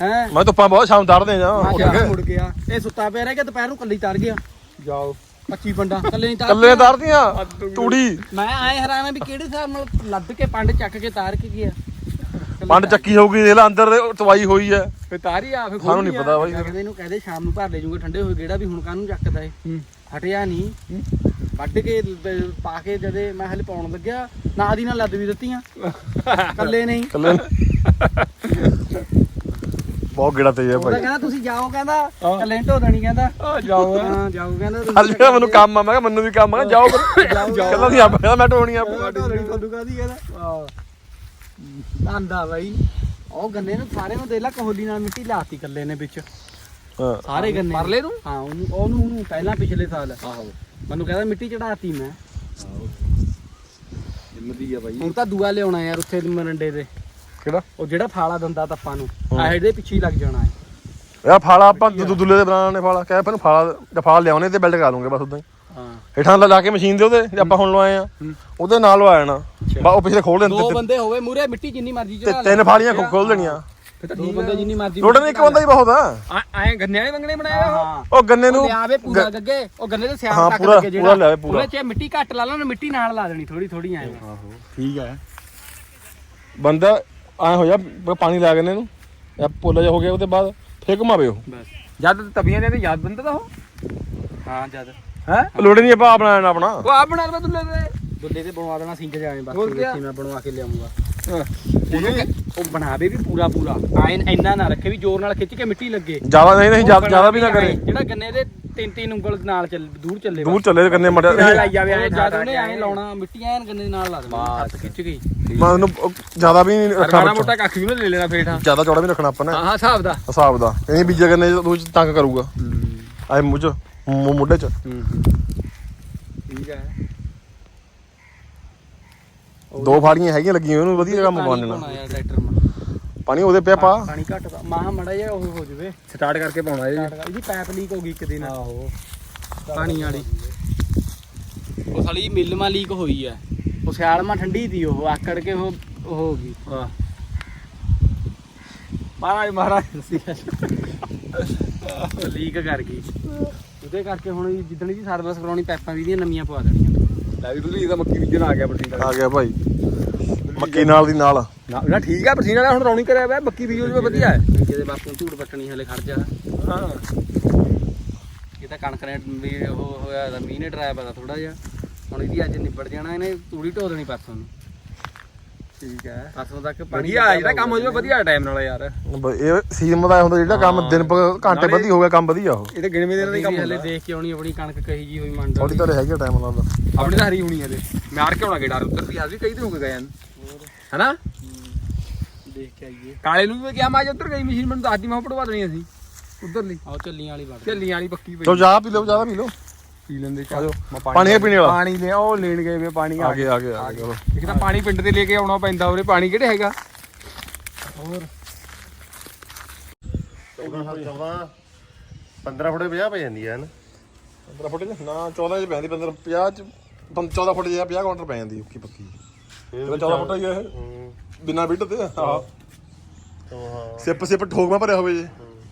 [SPEAKER 2] ਹੈ?
[SPEAKER 3] ਮੈਂ ਧੁੱਪਾਂ ਬਹੁਤ ਸ਼ਾਮ ਤੜਦੇ ਜਾ
[SPEAKER 2] ਕਿਹਾ ਮੁੜ ਗਿਆ। ਇਹ ਸੁੱਤਾ ਪਿਆ ਰਹਿ ਗਿਆ ਦੁਪਹਿਰ ਨੂੰ ਕੱਲੀ ਤਾਰ ਗਿਆ।
[SPEAKER 1] ਜਾਓ।
[SPEAKER 2] 25 ਬੰਡਾ ਕੱਲੇ ਨਹੀਂ ਤਾਰ
[SPEAKER 3] ਕੱਲੇ ਤੜਦੀਆਂ ਤੂੜੀ?
[SPEAKER 2] ਮੈਂ ਆਏ ਹੈਰਾਨ ਆ ਵੀ ਕਿਹੜੇ ਹਿਸਾਬ ਨਾਲ ਲੱਦ ਕੇ ਪੰਡ ਚੱਕ ਕੇ ਤਾਰ ਕੇ ਗਿਆ।
[SPEAKER 3] ਪੰਡ ਚੱਕੀ ਹੋਊਗੀ ਇਹ ਅੰਦਰ ਤਵਾਈ ਹੋਈ ਹੈ
[SPEAKER 1] ਫੇ ਤਾਰੀ ਆ ਫੇ
[SPEAKER 3] ਸਾਨੂੰ ਨਹੀਂ ਪਤਾ ਬਾਈ।
[SPEAKER 2] ਇਹਨੂੰ ਕਹਦੇ ਸ਼ਾਮ ਨੂੰ ਭਰ ਲੈ ਜੂਗੇ ਠੰਡੇ ਹੋਏ ਗੇੜਾ ਵੀ ਹੁਣ ਕਾਹਨੂੰ ਚੱਕਦਾ ਏ ਹਟਿਆ ਨਹੀਂ ਵੱਢ ਕੇ ਪਾ ਕੇ ਜਦੇ ਮੈਂ ਹਲੇ ਪਾਉਣ ਲੱਗਿਆ ਨਾ ਦੀ ਨਾਲ ਲੱਦ ਵੀ ਦਿੱਤੀਆਂ। ਕੱਲੇ ਨਹੀਂ।
[SPEAKER 3] ਕੱਲੇ ਬਹੁਤ ਗਿੜਾ ਤੇ ਹੈ
[SPEAKER 2] ਉਹਦਾ
[SPEAKER 3] ਭਾਈ।
[SPEAKER 2] ਕਹਿੰਦਾ ਤੁਸੀਂ ਜਾਓ ਕਹਿੰਦਾ। ਕੱਲੇ ਢੋ ਦੇਣੀ ਕਹਿੰਦਾ।
[SPEAKER 1] ਆ ਜਾਓ।
[SPEAKER 2] ਹਾਂ ਜਾਓ ਕਹਿੰਦਾ
[SPEAKER 3] ਅੱਜ ਵੀ ਮੈਨੂੰ ਕੰਮ ਆ ਮੈਂ ਕਿਹਾ ਮੈਨੂੰ ਵੀ ਕੰਮ ਆ ਜਾਓ ਫਿਰ। ਕਹਿੰਦਾ ਸੀ ਆਪ ਕਹਿੰਦਾ ਮੈਂ ਢੋਣੀ ਆ
[SPEAKER 2] ਢੋ ਦੇਣੀ ਤੁਹਾਨੂੰ ਕਾਦੀ ਕਹਿੰਦਾ ਆਂਦਾ ਬਾਈ। ਉਹ ਗੰਨੇ ਨੂੰ ਸਾਰੇ ਨੂੰ ਦੇ ਲਾ ਕੋਹਲੀ ਨਾਲ ਮਿੱਟੀ ਲਾਤੀ ਕੱਲੇ ਨੇ ਵਿੱਚ।
[SPEAKER 3] ਹਾਂ।
[SPEAKER 2] ਸਾਰੇ ਗੰਨੇ
[SPEAKER 1] ਪਰਲੇ ਨੂੰ
[SPEAKER 2] ਹਾਂ ਉਹਨੂੰ ਉਹਨੂੰ ਉਹਨੂੰ ਪਹਿਲਾਂ ਪਿਛਲੇ ਸਾਲ। ਆਹੋ ਮੈਨੂੰ ਕਹਿੰਦਾ ਮਿੱਟੀ ਚੜਾਤੀ ਮੈਂ।
[SPEAKER 1] ਜਿੰਮਦੀ ਆ ਬਾਈ
[SPEAKER 2] ਹੁਣ ਤਾਂ ਦੂਆ ਲਿਆਉਣਾ ਯਾਰ ਉੱਥੇ ਮਰੰਡੇ ਦੇ।
[SPEAKER 3] ਕਿਹੜਾ?
[SPEAKER 2] ਉਹ ਜਿਹੜਾ ਫਾਲਾ ਦੰਦਾ ਤੱਪਾਂ ਨੂੰ। ਆਹ ਇਹਦੇ ਪਿੱਛੇ ਹੀ ਲੱਗ ਜਾਣਾ ਹੈ
[SPEAKER 3] ਯਾ ਫਾਲਾ ਆਪਾਂ ਦੁ- ਦੁੱਲੇ ਦੇ ਬਣਾਉਣੇ ਫਾਲਾ। ਕਹਿ ਪਹਿਲਾਂ ਫਾਲਾ ਜਾਂ ਫਾਲਾ ਲਿਆਉਣੇ ਤੇ ਬਿਲਡ ਕਰਾ ਲੂੰਗੇ ਬਸ ਉਦਾਂ ਹੀ।
[SPEAKER 2] ਹਾਂ।
[SPEAKER 3] ਹੇਠਾਂ ਲਾ ਕੇ ਮਸ਼ੀਨ ਦੇ ਉਹਦੇ ਜੇ ਆਪਾਂ ਹੁਣ ਲਵਾਏ ਆ। ਉਹਦੇ ਨਾਲ ਲਵਾ ਜਾਣਾ। ਬਾ ਉਹ ਪਿਛਲੇ ਖੋਲ
[SPEAKER 2] ਦੋ ਬੰਦੇ ਹੋਵੇ ਮੂਰੇ ਮਿੱਟੀ ਜਿੰਨੀ ਮਰਜ਼ੀ
[SPEAKER 3] ਤੇ
[SPEAKER 2] ਚੜਾ
[SPEAKER 3] ਤਿੰਨ ਫਾਲੀਆਂ ਖੋ- ਖੋਲ ਦੇਣੀਆਂ।
[SPEAKER 1] ਤਾਂ
[SPEAKER 2] ਦੋ ਬੰਦੇ ਜਿੰਨੀ ਮਰਜ਼ੀ
[SPEAKER 3] ਲੋੜ ਨਹੀਂ ਇੱਕ ਬੰਦਾ ਹੀ ਬਹੁਤ ਆ।
[SPEAKER 1] ਐ ਗੰਨੇ ਵਾਲੇ ਮੰਗਣੇ ਬਣਾਇਆ ਉਹ।
[SPEAKER 2] ਹਾਂ
[SPEAKER 3] ਉਹ ਗੰਨੇ ਨੂੰ
[SPEAKER 2] ਲਿਆਵੇ ਪੂਰਾ ਗੱਗੇ ਉਹ ਗੰਨੇ ਦੇ ਸਿਆਲ
[SPEAKER 3] ਹਾਂ,
[SPEAKER 2] ਤੱਕ
[SPEAKER 3] ਪੂਰਾ-
[SPEAKER 2] ਲੱਗੇ ਜਿਹੜਾ।
[SPEAKER 3] ਪੂਰਾ ਲਿਆਵੇ, ਪੂਰਾ।
[SPEAKER 2] ਉਹਦੇ ਚ ਮਿੱਟੀ ਘੱਟ ਲਾ ਲਾ ਮਿੱਟੀ ਨਾਲ ਲਾ ਦੇਣੀ ਥੋੜੀ ਥੋੜੀ ਐ।
[SPEAKER 1] ਠੀਕ ਹੈ
[SPEAKER 3] ਬੰਦਾ ਐ ਹੋ ਜਾ ਪ- ਪਾਣੀ ਲਾ ਗੰਨੇ ਨੂੰ। ਜਾਂ ਪੋਲਾ ਜਾ ਹੋ ਗਿਆ ਉਹਦੇ ਬਾਅਦ ਫੇਰ ਘੁਮਾਵੇ ਉਹ।
[SPEAKER 2] ਬਸ।
[SPEAKER 1] ਜਦ ਤਬੀਆਂ ਦੇ ਤੇ ਯਾਦ ਬੰਦਾ ਤਾਂ ਉਹ।
[SPEAKER 2] ਹਾਂ ਜਦ।
[SPEAKER 1] ਹੈ?
[SPEAKER 3] ਲੋੜ ਨਹੀਂ ਆਪਾਂ ਆਪਣਾ ਲੈਣਾ ਆਪਣਾ।
[SPEAKER 1] ਉਹ ਆ ਬਣਾ ਲਵਾ ਦੁੱਲੇ ਦੇ।
[SPEAKER 2] ਦੁੱਲੇ ਤੇ ਬਣਵਾ ਦੇਣਾ ਸਿੰਗ ਜਾਏ ਬਸ? ਦੇਖੀ ਮੈਂ ਬਣਵਾ ਕੇ ਲਿਆਉਂਗਾ।
[SPEAKER 1] ਹਾਂ।
[SPEAKER 2] ਉਹ ਬਣਾਵੇ ਵੀ ਪੂਰਾ ਪੂਰਾ। ਆਇਨ ਇੰਨਾ ਨਾ ਰੱਖੇ ਵੀ ਜ਼ੋਰ ਨਾਲ ਖਿੱਚ ਕੇ ਮਿੱਟੀ ਲੱਗੇ।
[SPEAKER 3] ਜ਼ਿਆਦਾ ਨਹੀਂ ਨਹੀਂ ਜ਼ਿਆਦਾ ਜ਼ਿਆਦਾ ਵੀ ਨਾ ਕਰੇ।
[SPEAKER 2] ਜਿਹੜਾ ਗੰਨੇ ਦੇ ਤਿੰਨ ਤਿੰਨ ਉਂਗਲ ਨਾਲ ਚੱਲ ਦੂਰ ਚੱਲੇ
[SPEAKER 3] ਦੂਰ ਚੱਲੇ ਗੰਨੇ ਮੜਿਆ
[SPEAKER 1] ਲਾਈ ਜਾਵੇ ਐ
[SPEAKER 2] ਜਦ ਉਹਨੇ ਐ ਲਾਉਣਾ ਮਿੱਟੀ ਐਨ ਗੰਨੇ ਦੇ ਨਾਲ ਲਾ ਦੇਣਾ ਹੱਥ ਖਿੱਚ ਗਈ
[SPEAKER 3] ਮੈਂ ਉਹਨੂੰ ਉਹ ਜ਼ਿਆਦਾ ਵੀ ਨਹੀਂ ਰੱਖਣਾ
[SPEAKER 1] ਖਾਣਾ
[SPEAKER 3] ਬੱਚਾ।
[SPEAKER 1] ਮੋਟਾ ਕੱਖ ਵੀ ਨਾ ਲੈ ਲੈਣਾ ਫੇਰ। ਹਾਂ
[SPEAKER 3] ਜ਼ਿਆਦਾ ਚੌੜਾ ਵੀ ਰੱਖਣਾ ਆਪਾਂ ਨੇ।
[SPEAKER 1] ਹਾਂ ਹਾਂ ਹਿਸਾਬ ਦਾ।
[SPEAKER 3] ਹਿਸਾਬ ਦਾ। ਇਹ ਬੀਜੇ ਗੰਨੇ ਤੰਗ ਕਰੂਗਾ। ਆਏ ਮੁੱਢੇ ਚ।
[SPEAKER 1] ਠੀਕ ਹੈ।
[SPEAKER 3] ਦੋ ਫਾੜੀਆਂ ਹੈਗੀਆਂ ਲੱਗੀਆਂ ਉਹਨੂੰ ਵਧੀਆ ਕੰਮ ਬਣ ਲੈਣਾ।
[SPEAKER 2] ਟਰੈਕਟਰ ਮਾ।
[SPEAKER 3] ਪਾਣੀ ਉਹਦੇ ਪਿਆ ਪਾ।
[SPEAKER 2] ਪਾਣੀ ਘੱਟ ਦਾ ਮਾਹ ਮੜਾ ਜਿਹਾ ਉਹ ਹੋ ਜਵੇ।
[SPEAKER 1] ਸਟਾਰਟ ਕਰਕੇ ਪਾਉਣਾ ਇਹ।
[SPEAKER 2] ਇਹਦੀ ਪਾਈਪ ਲੀਕ ਹੋ ਗਈ ਇੱਕ ਦਿਨ।
[SPEAKER 1] ਆਹੋ।
[SPEAKER 2] ਪਾਣੀ ਵਾਲੀ। ਉਹ ਸਾਲੀ ਮਿੱਲ ਮਾ ਲੀਕ ਹੋਈ ਐ ਉਹ ਸਿਆਲ ਮਾ ਠੰਡੀ ਦੀ ਉਹ ਆਕੜ ਕੇ ਉਹ ਉਹ ਹੋ ਗਈ।
[SPEAKER 1] ਹਾਂ ਮਹਾਰਾਜ ਮਹਾਰਾਜ।
[SPEAKER 2] ਲੀਕ ਕਰ ਗਈ। ਉਹਦੇ ਕਰਕੇ ਹੁਣ ਜਿੱਦਣ ਦੀ ਸਰਵਿਸ ਕਰਾਉਣੀ ਪਾਈਪਾਂ ਵੀ ਦੀਆਂ ਨਵੀਆਂ ਪਵਾ ਦੇਣੀਆਂ।
[SPEAKER 1] ਲੈ ਵੀ ਤੁਸੀਂ ਇਹਦਾ ਮੱਕੀ ਬੀਜਣ ਆ ਗਿਆ ਬਠਿੰਡਾ
[SPEAKER 3] ਆ ਗਿਆ ਭਾਈ। ਮੱਕੀ ਨਾਲ ਦੀ ਨਾਲ।
[SPEAKER 1] ਨਾ ਨਾ ਠੀਕ ਆ ਬਠਿੰਡਾ ਵਾਲਾ ਹੁਣ ਰੌਣੀ ਕਰਿਆ ਹੋਇਆ ਮੱਕੀ ਬੀਜੋ ਜਿਵੇਂ ਵਧੀਆ ਹੈ।
[SPEAKER 2] ਜਿਹਦੇ ਬਾਪੂ ਨੂੰ ਝੂੜ ਪੱਟਣੀ ਹਲੇ ਖੜ ਜਾ।
[SPEAKER 1] ਹਾਂ।
[SPEAKER 2] ਇਹ ਤਾਂ ਕਣਕ ਨੇ ਵੀ ਉਹ ਹੋਇਆ ਤਾਂ ਮੀਂਹ ਨੇ ਡਰਾਇਆ ਪਤਾ ਥੋੜਾ ਜਿਹਾ। ਹੁਣ ਇਹਦੀ ਅੱਜ ਨਿਬੜ ਜਾਣਾ ਇਹਨੇ ਤੂੜੀ ਢੋ ਦੇਣੀ ਪਰਸੋਂ ਨੂੰ।
[SPEAKER 1] ਠੀਕ ਹੈ।
[SPEAKER 2] ਪਰਸੋਂ ਤੱਕ ਪਾਣੀ
[SPEAKER 1] ਵਧੀਆ ਜਿਹੜਾ ਕੰਮ ਹੋ ਜਾਵੇ ਵਧੀਆ ਟਾਈਮ ਨਾਲ ਯਾਰ।
[SPEAKER 3] ਬ- ਇਹ ਸੀਜ਼ਨ ਦਾ ਹੁੰਦਾ ਜਿਹੜਾ ਕੰਮ ਦਿਨ ਪ- ਘੰਟੇ ਵਧੀ ਹੋ ਗਿਆ ਕੰਮ ਵਧੀਆ ਉਹ।
[SPEAKER 1] ਇਹ ਤਾਂ ਗਿਣਵੇਂ ਦਿਨਾਂ ਦਾ ਹੀ ਕੰਮ
[SPEAKER 2] ਹਲੇ
[SPEAKER 1] ਹੁੰਦਾ।
[SPEAKER 2] ਦੇਖ ਕੇ ਆਉਣੀ ਆਪਣੀ ਕਣਕ ਕਹੀ ਜੀ ਹੋਈ ਮੰਡ।
[SPEAKER 3] ਥੋੜੀ ਤਾਂ ਹੈਗੀ ਟਾਈਮ ਲੱਗਦਾ
[SPEAKER 1] ਆਪਣੀ ਤਾਂ ਹਰੀ ਹੋਣੀ ਹਲੇ ਮਾਰ ਕੇ ਆਉਣਾ ਗੇੜਾ ਉੱਤਰ ਦੀ ਵੀ ਕਈ ਦਿਨ ਹੋ ਗਏ ਗਏ ਹਨਾ?
[SPEAKER 2] ਦੇਖ ਕੇ ਆਈਏ।
[SPEAKER 1] ਕਾਲੇ ਨੂੰ ਵੀ ਕਿਹਾ ਮੈਂ ਅੱਜ ਉੱਧਰ ਗਈ ਮਸ਼ੀਨ ਮੈਨੂੰ ਦੱਸਦੀ ਮੈਂ ਪੜਵਾ ਦੇਣੀ
[SPEAKER 2] ਆਓ ਚੱਲੀਆਂ ਵਾਲੀ
[SPEAKER 1] ਝੱਲੀਆਂ ਵਾਲੀ ਪੱਕੀ ਪਈ।
[SPEAKER 3] ਚਲੋ ਜਾ ਪੀ ਲਓ ਜ਼ਿਆਦਾ ਪੀ ਲਓ।
[SPEAKER 1] ਪੀ ਲੈਂਦੇ
[SPEAKER 3] ਜਾਓ।
[SPEAKER 1] ਮੈਂ
[SPEAKER 3] ਪਾਣੀ ਪੀਣੇ ਵਾਲਾ?
[SPEAKER 1] ਪਾਣੀ ਲੈ ਉਹ ਲੈਣ ਗਏ ਵੇ ਪਾਣੀ
[SPEAKER 3] ਆ ਗਏ ਆ ਗਏ ਆ ਚਲੋ।
[SPEAKER 1] ਇੱਕ ਤਾਂ ਪਾਣੀ ਪਿੰਡ ਤੇ ਲੈ ਕੇ ਆਉਣਾ ਪੈਂਦਾ ਉਰੇ ਪਾਣੀ ਕਿਹੜੇ ਹੈਗਾ?
[SPEAKER 2] ਹੋਰ।
[SPEAKER 4] 14 15 ਫੁੱਟ 50 ਪੈ ਜਾਂਦੀ ਹੈ ਨਾ
[SPEAKER 3] 15 ਫੁੱਟ ਨਾ 14 ਚ ਪੈਂਦੀ 15 50 ਚ 14 ਫੁੱਟ ਜਾਂ 50 ਕਾਊਂਟਰ ਪੈ ਜਾਂਦੀ ਉੱਕੀ ਪੱਕੀ। ਇਹਦਾ 14 ਫੁੱਟ ਹੀ ਆ ਇਹ। ਬਿਨਾ ਬਿੱਟ ਤੇ ਹਾਂ।
[SPEAKER 4] ਹਾਂ।
[SPEAKER 3] ਸਿਪ ਸਿਪ ਠੋਕਮਾ ਭਰਿਆ ਹੋਵੇ ਜੇ।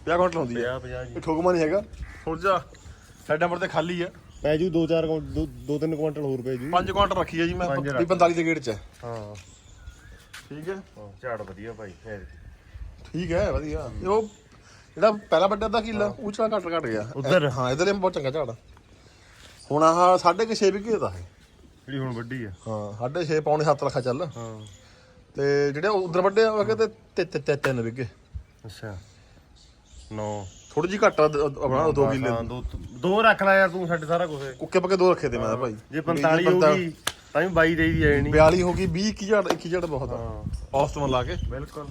[SPEAKER 3] 50 ਕਾਊਂਟਰ ਹੁੰਦੀ ਹੈ
[SPEAKER 4] 50 ਜੀ।
[SPEAKER 3] ਇਹ ਠੋਕਮਾ ਨਹੀਂ ਹੈਗਾ। ਹੁਣ ਜਾ। ਸਾਈਡ ਨੰਬਰ ਤੇ ਖਾਲੀ ਆ।
[SPEAKER 4] ਪੈ ਜੂ 2 4 2 3 ਕੁਇੰਟਲ ਹੋਰ ਪੈ ਜੂ।
[SPEAKER 3] 5 ਕਾਊਂਟਰ ਰੱਖੀ ਆ ਜੀ ਮੈਂ।
[SPEAKER 4] ਪੰਜ
[SPEAKER 3] ਵੀ 45 ਦੇ ਗੇਟ ਚ ਹੈ।
[SPEAKER 4] ਹਾਂ।
[SPEAKER 3] ਠੀਕ ਹੈ?
[SPEAKER 4] ਝਾੜ ਵਧੀਆ ਭਾਈ
[SPEAKER 3] ਠੀਕ ਹੈ ਵਧੀਆ। ਇਹ ਉਹ ਜਿਹੜਾ ਪਹਿਲਾ ਵੱਡਾ ਦਾ ਕਿੱਲਾ ਉਹ ਚ ਘੱਟ ਘੱਟ ਗਿਆ।
[SPEAKER 4] ਉੱਧਰ?
[SPEAKER 3] ਹਾਂ ਇਧਰ ਬਹੁਤ ਚੰਗਾ ਝਾੜ ਆ। ਹੁਣ ਆਹ 6.5 ਵਿਗੇ ਦਾ ਹੈ
[SPEAKER 4] ਜਿਹੜੀ ਹੁਣ ਵੱਡੀ ਆ।
[SPEAKER 3] ਹਾਂ 6.5 ਪੌਣੇ 7 ਲੱਖਾ ਚੱਲ।
[SPEAKER 4] ਹਾਂ।
[SPEAKER 3] ਤੇ ਜਿਹੜੇ ਉਧਰ ਵੱਡੇ ਆ ਉਹ ਕਹਿੰਦੇ ਤੇ ਤੇ ਤੇ ਤਿੰਨ ਵਿਗੇ
[SPEAKER 4] ਅੱਛਾ। 9
[SPEAKER 3] ਥੋੜੀ ਜੀ ਘੱਟ ਆ ਦ- ਆਪਣਾ 2 ਕਿੱਲੇ।
[SPEAKER 4] ਹਾਂ ਦੋ ਦੋ ਰੱਖ ਲੈ ਯਾਰ ਤੂੰ ਸਾਡੇ ਸਾਰਾ ਕੁਝ
[SPEAKER 3] ਕੁੱਕੇ ਪੱਕੇ ਦੋ ਰੱਖੇ ਤੇ ਮੈਂ ਤਾਂ ਭਾਈ।
[SPEAKER 4] ਜੇ 45 ਹੋਊਗੀ ਤਾਂ ਵੀ 22 ਦੇ ਦੀ ਜਾਣੀ
[SPEAKER 3] 42 ਹੋ ਗਈ 20 21 ਝਾੜ 21 ਝਾੜ ਬਹੁਤ ਆ।
[SPEAKER 4] ਹਾਂ।
[SPEAKER 3] ਔਸਤ ਮਨ ਲਾ ਕੇ।
[SPEAKER 4] ਬਿਲਕੁਲ।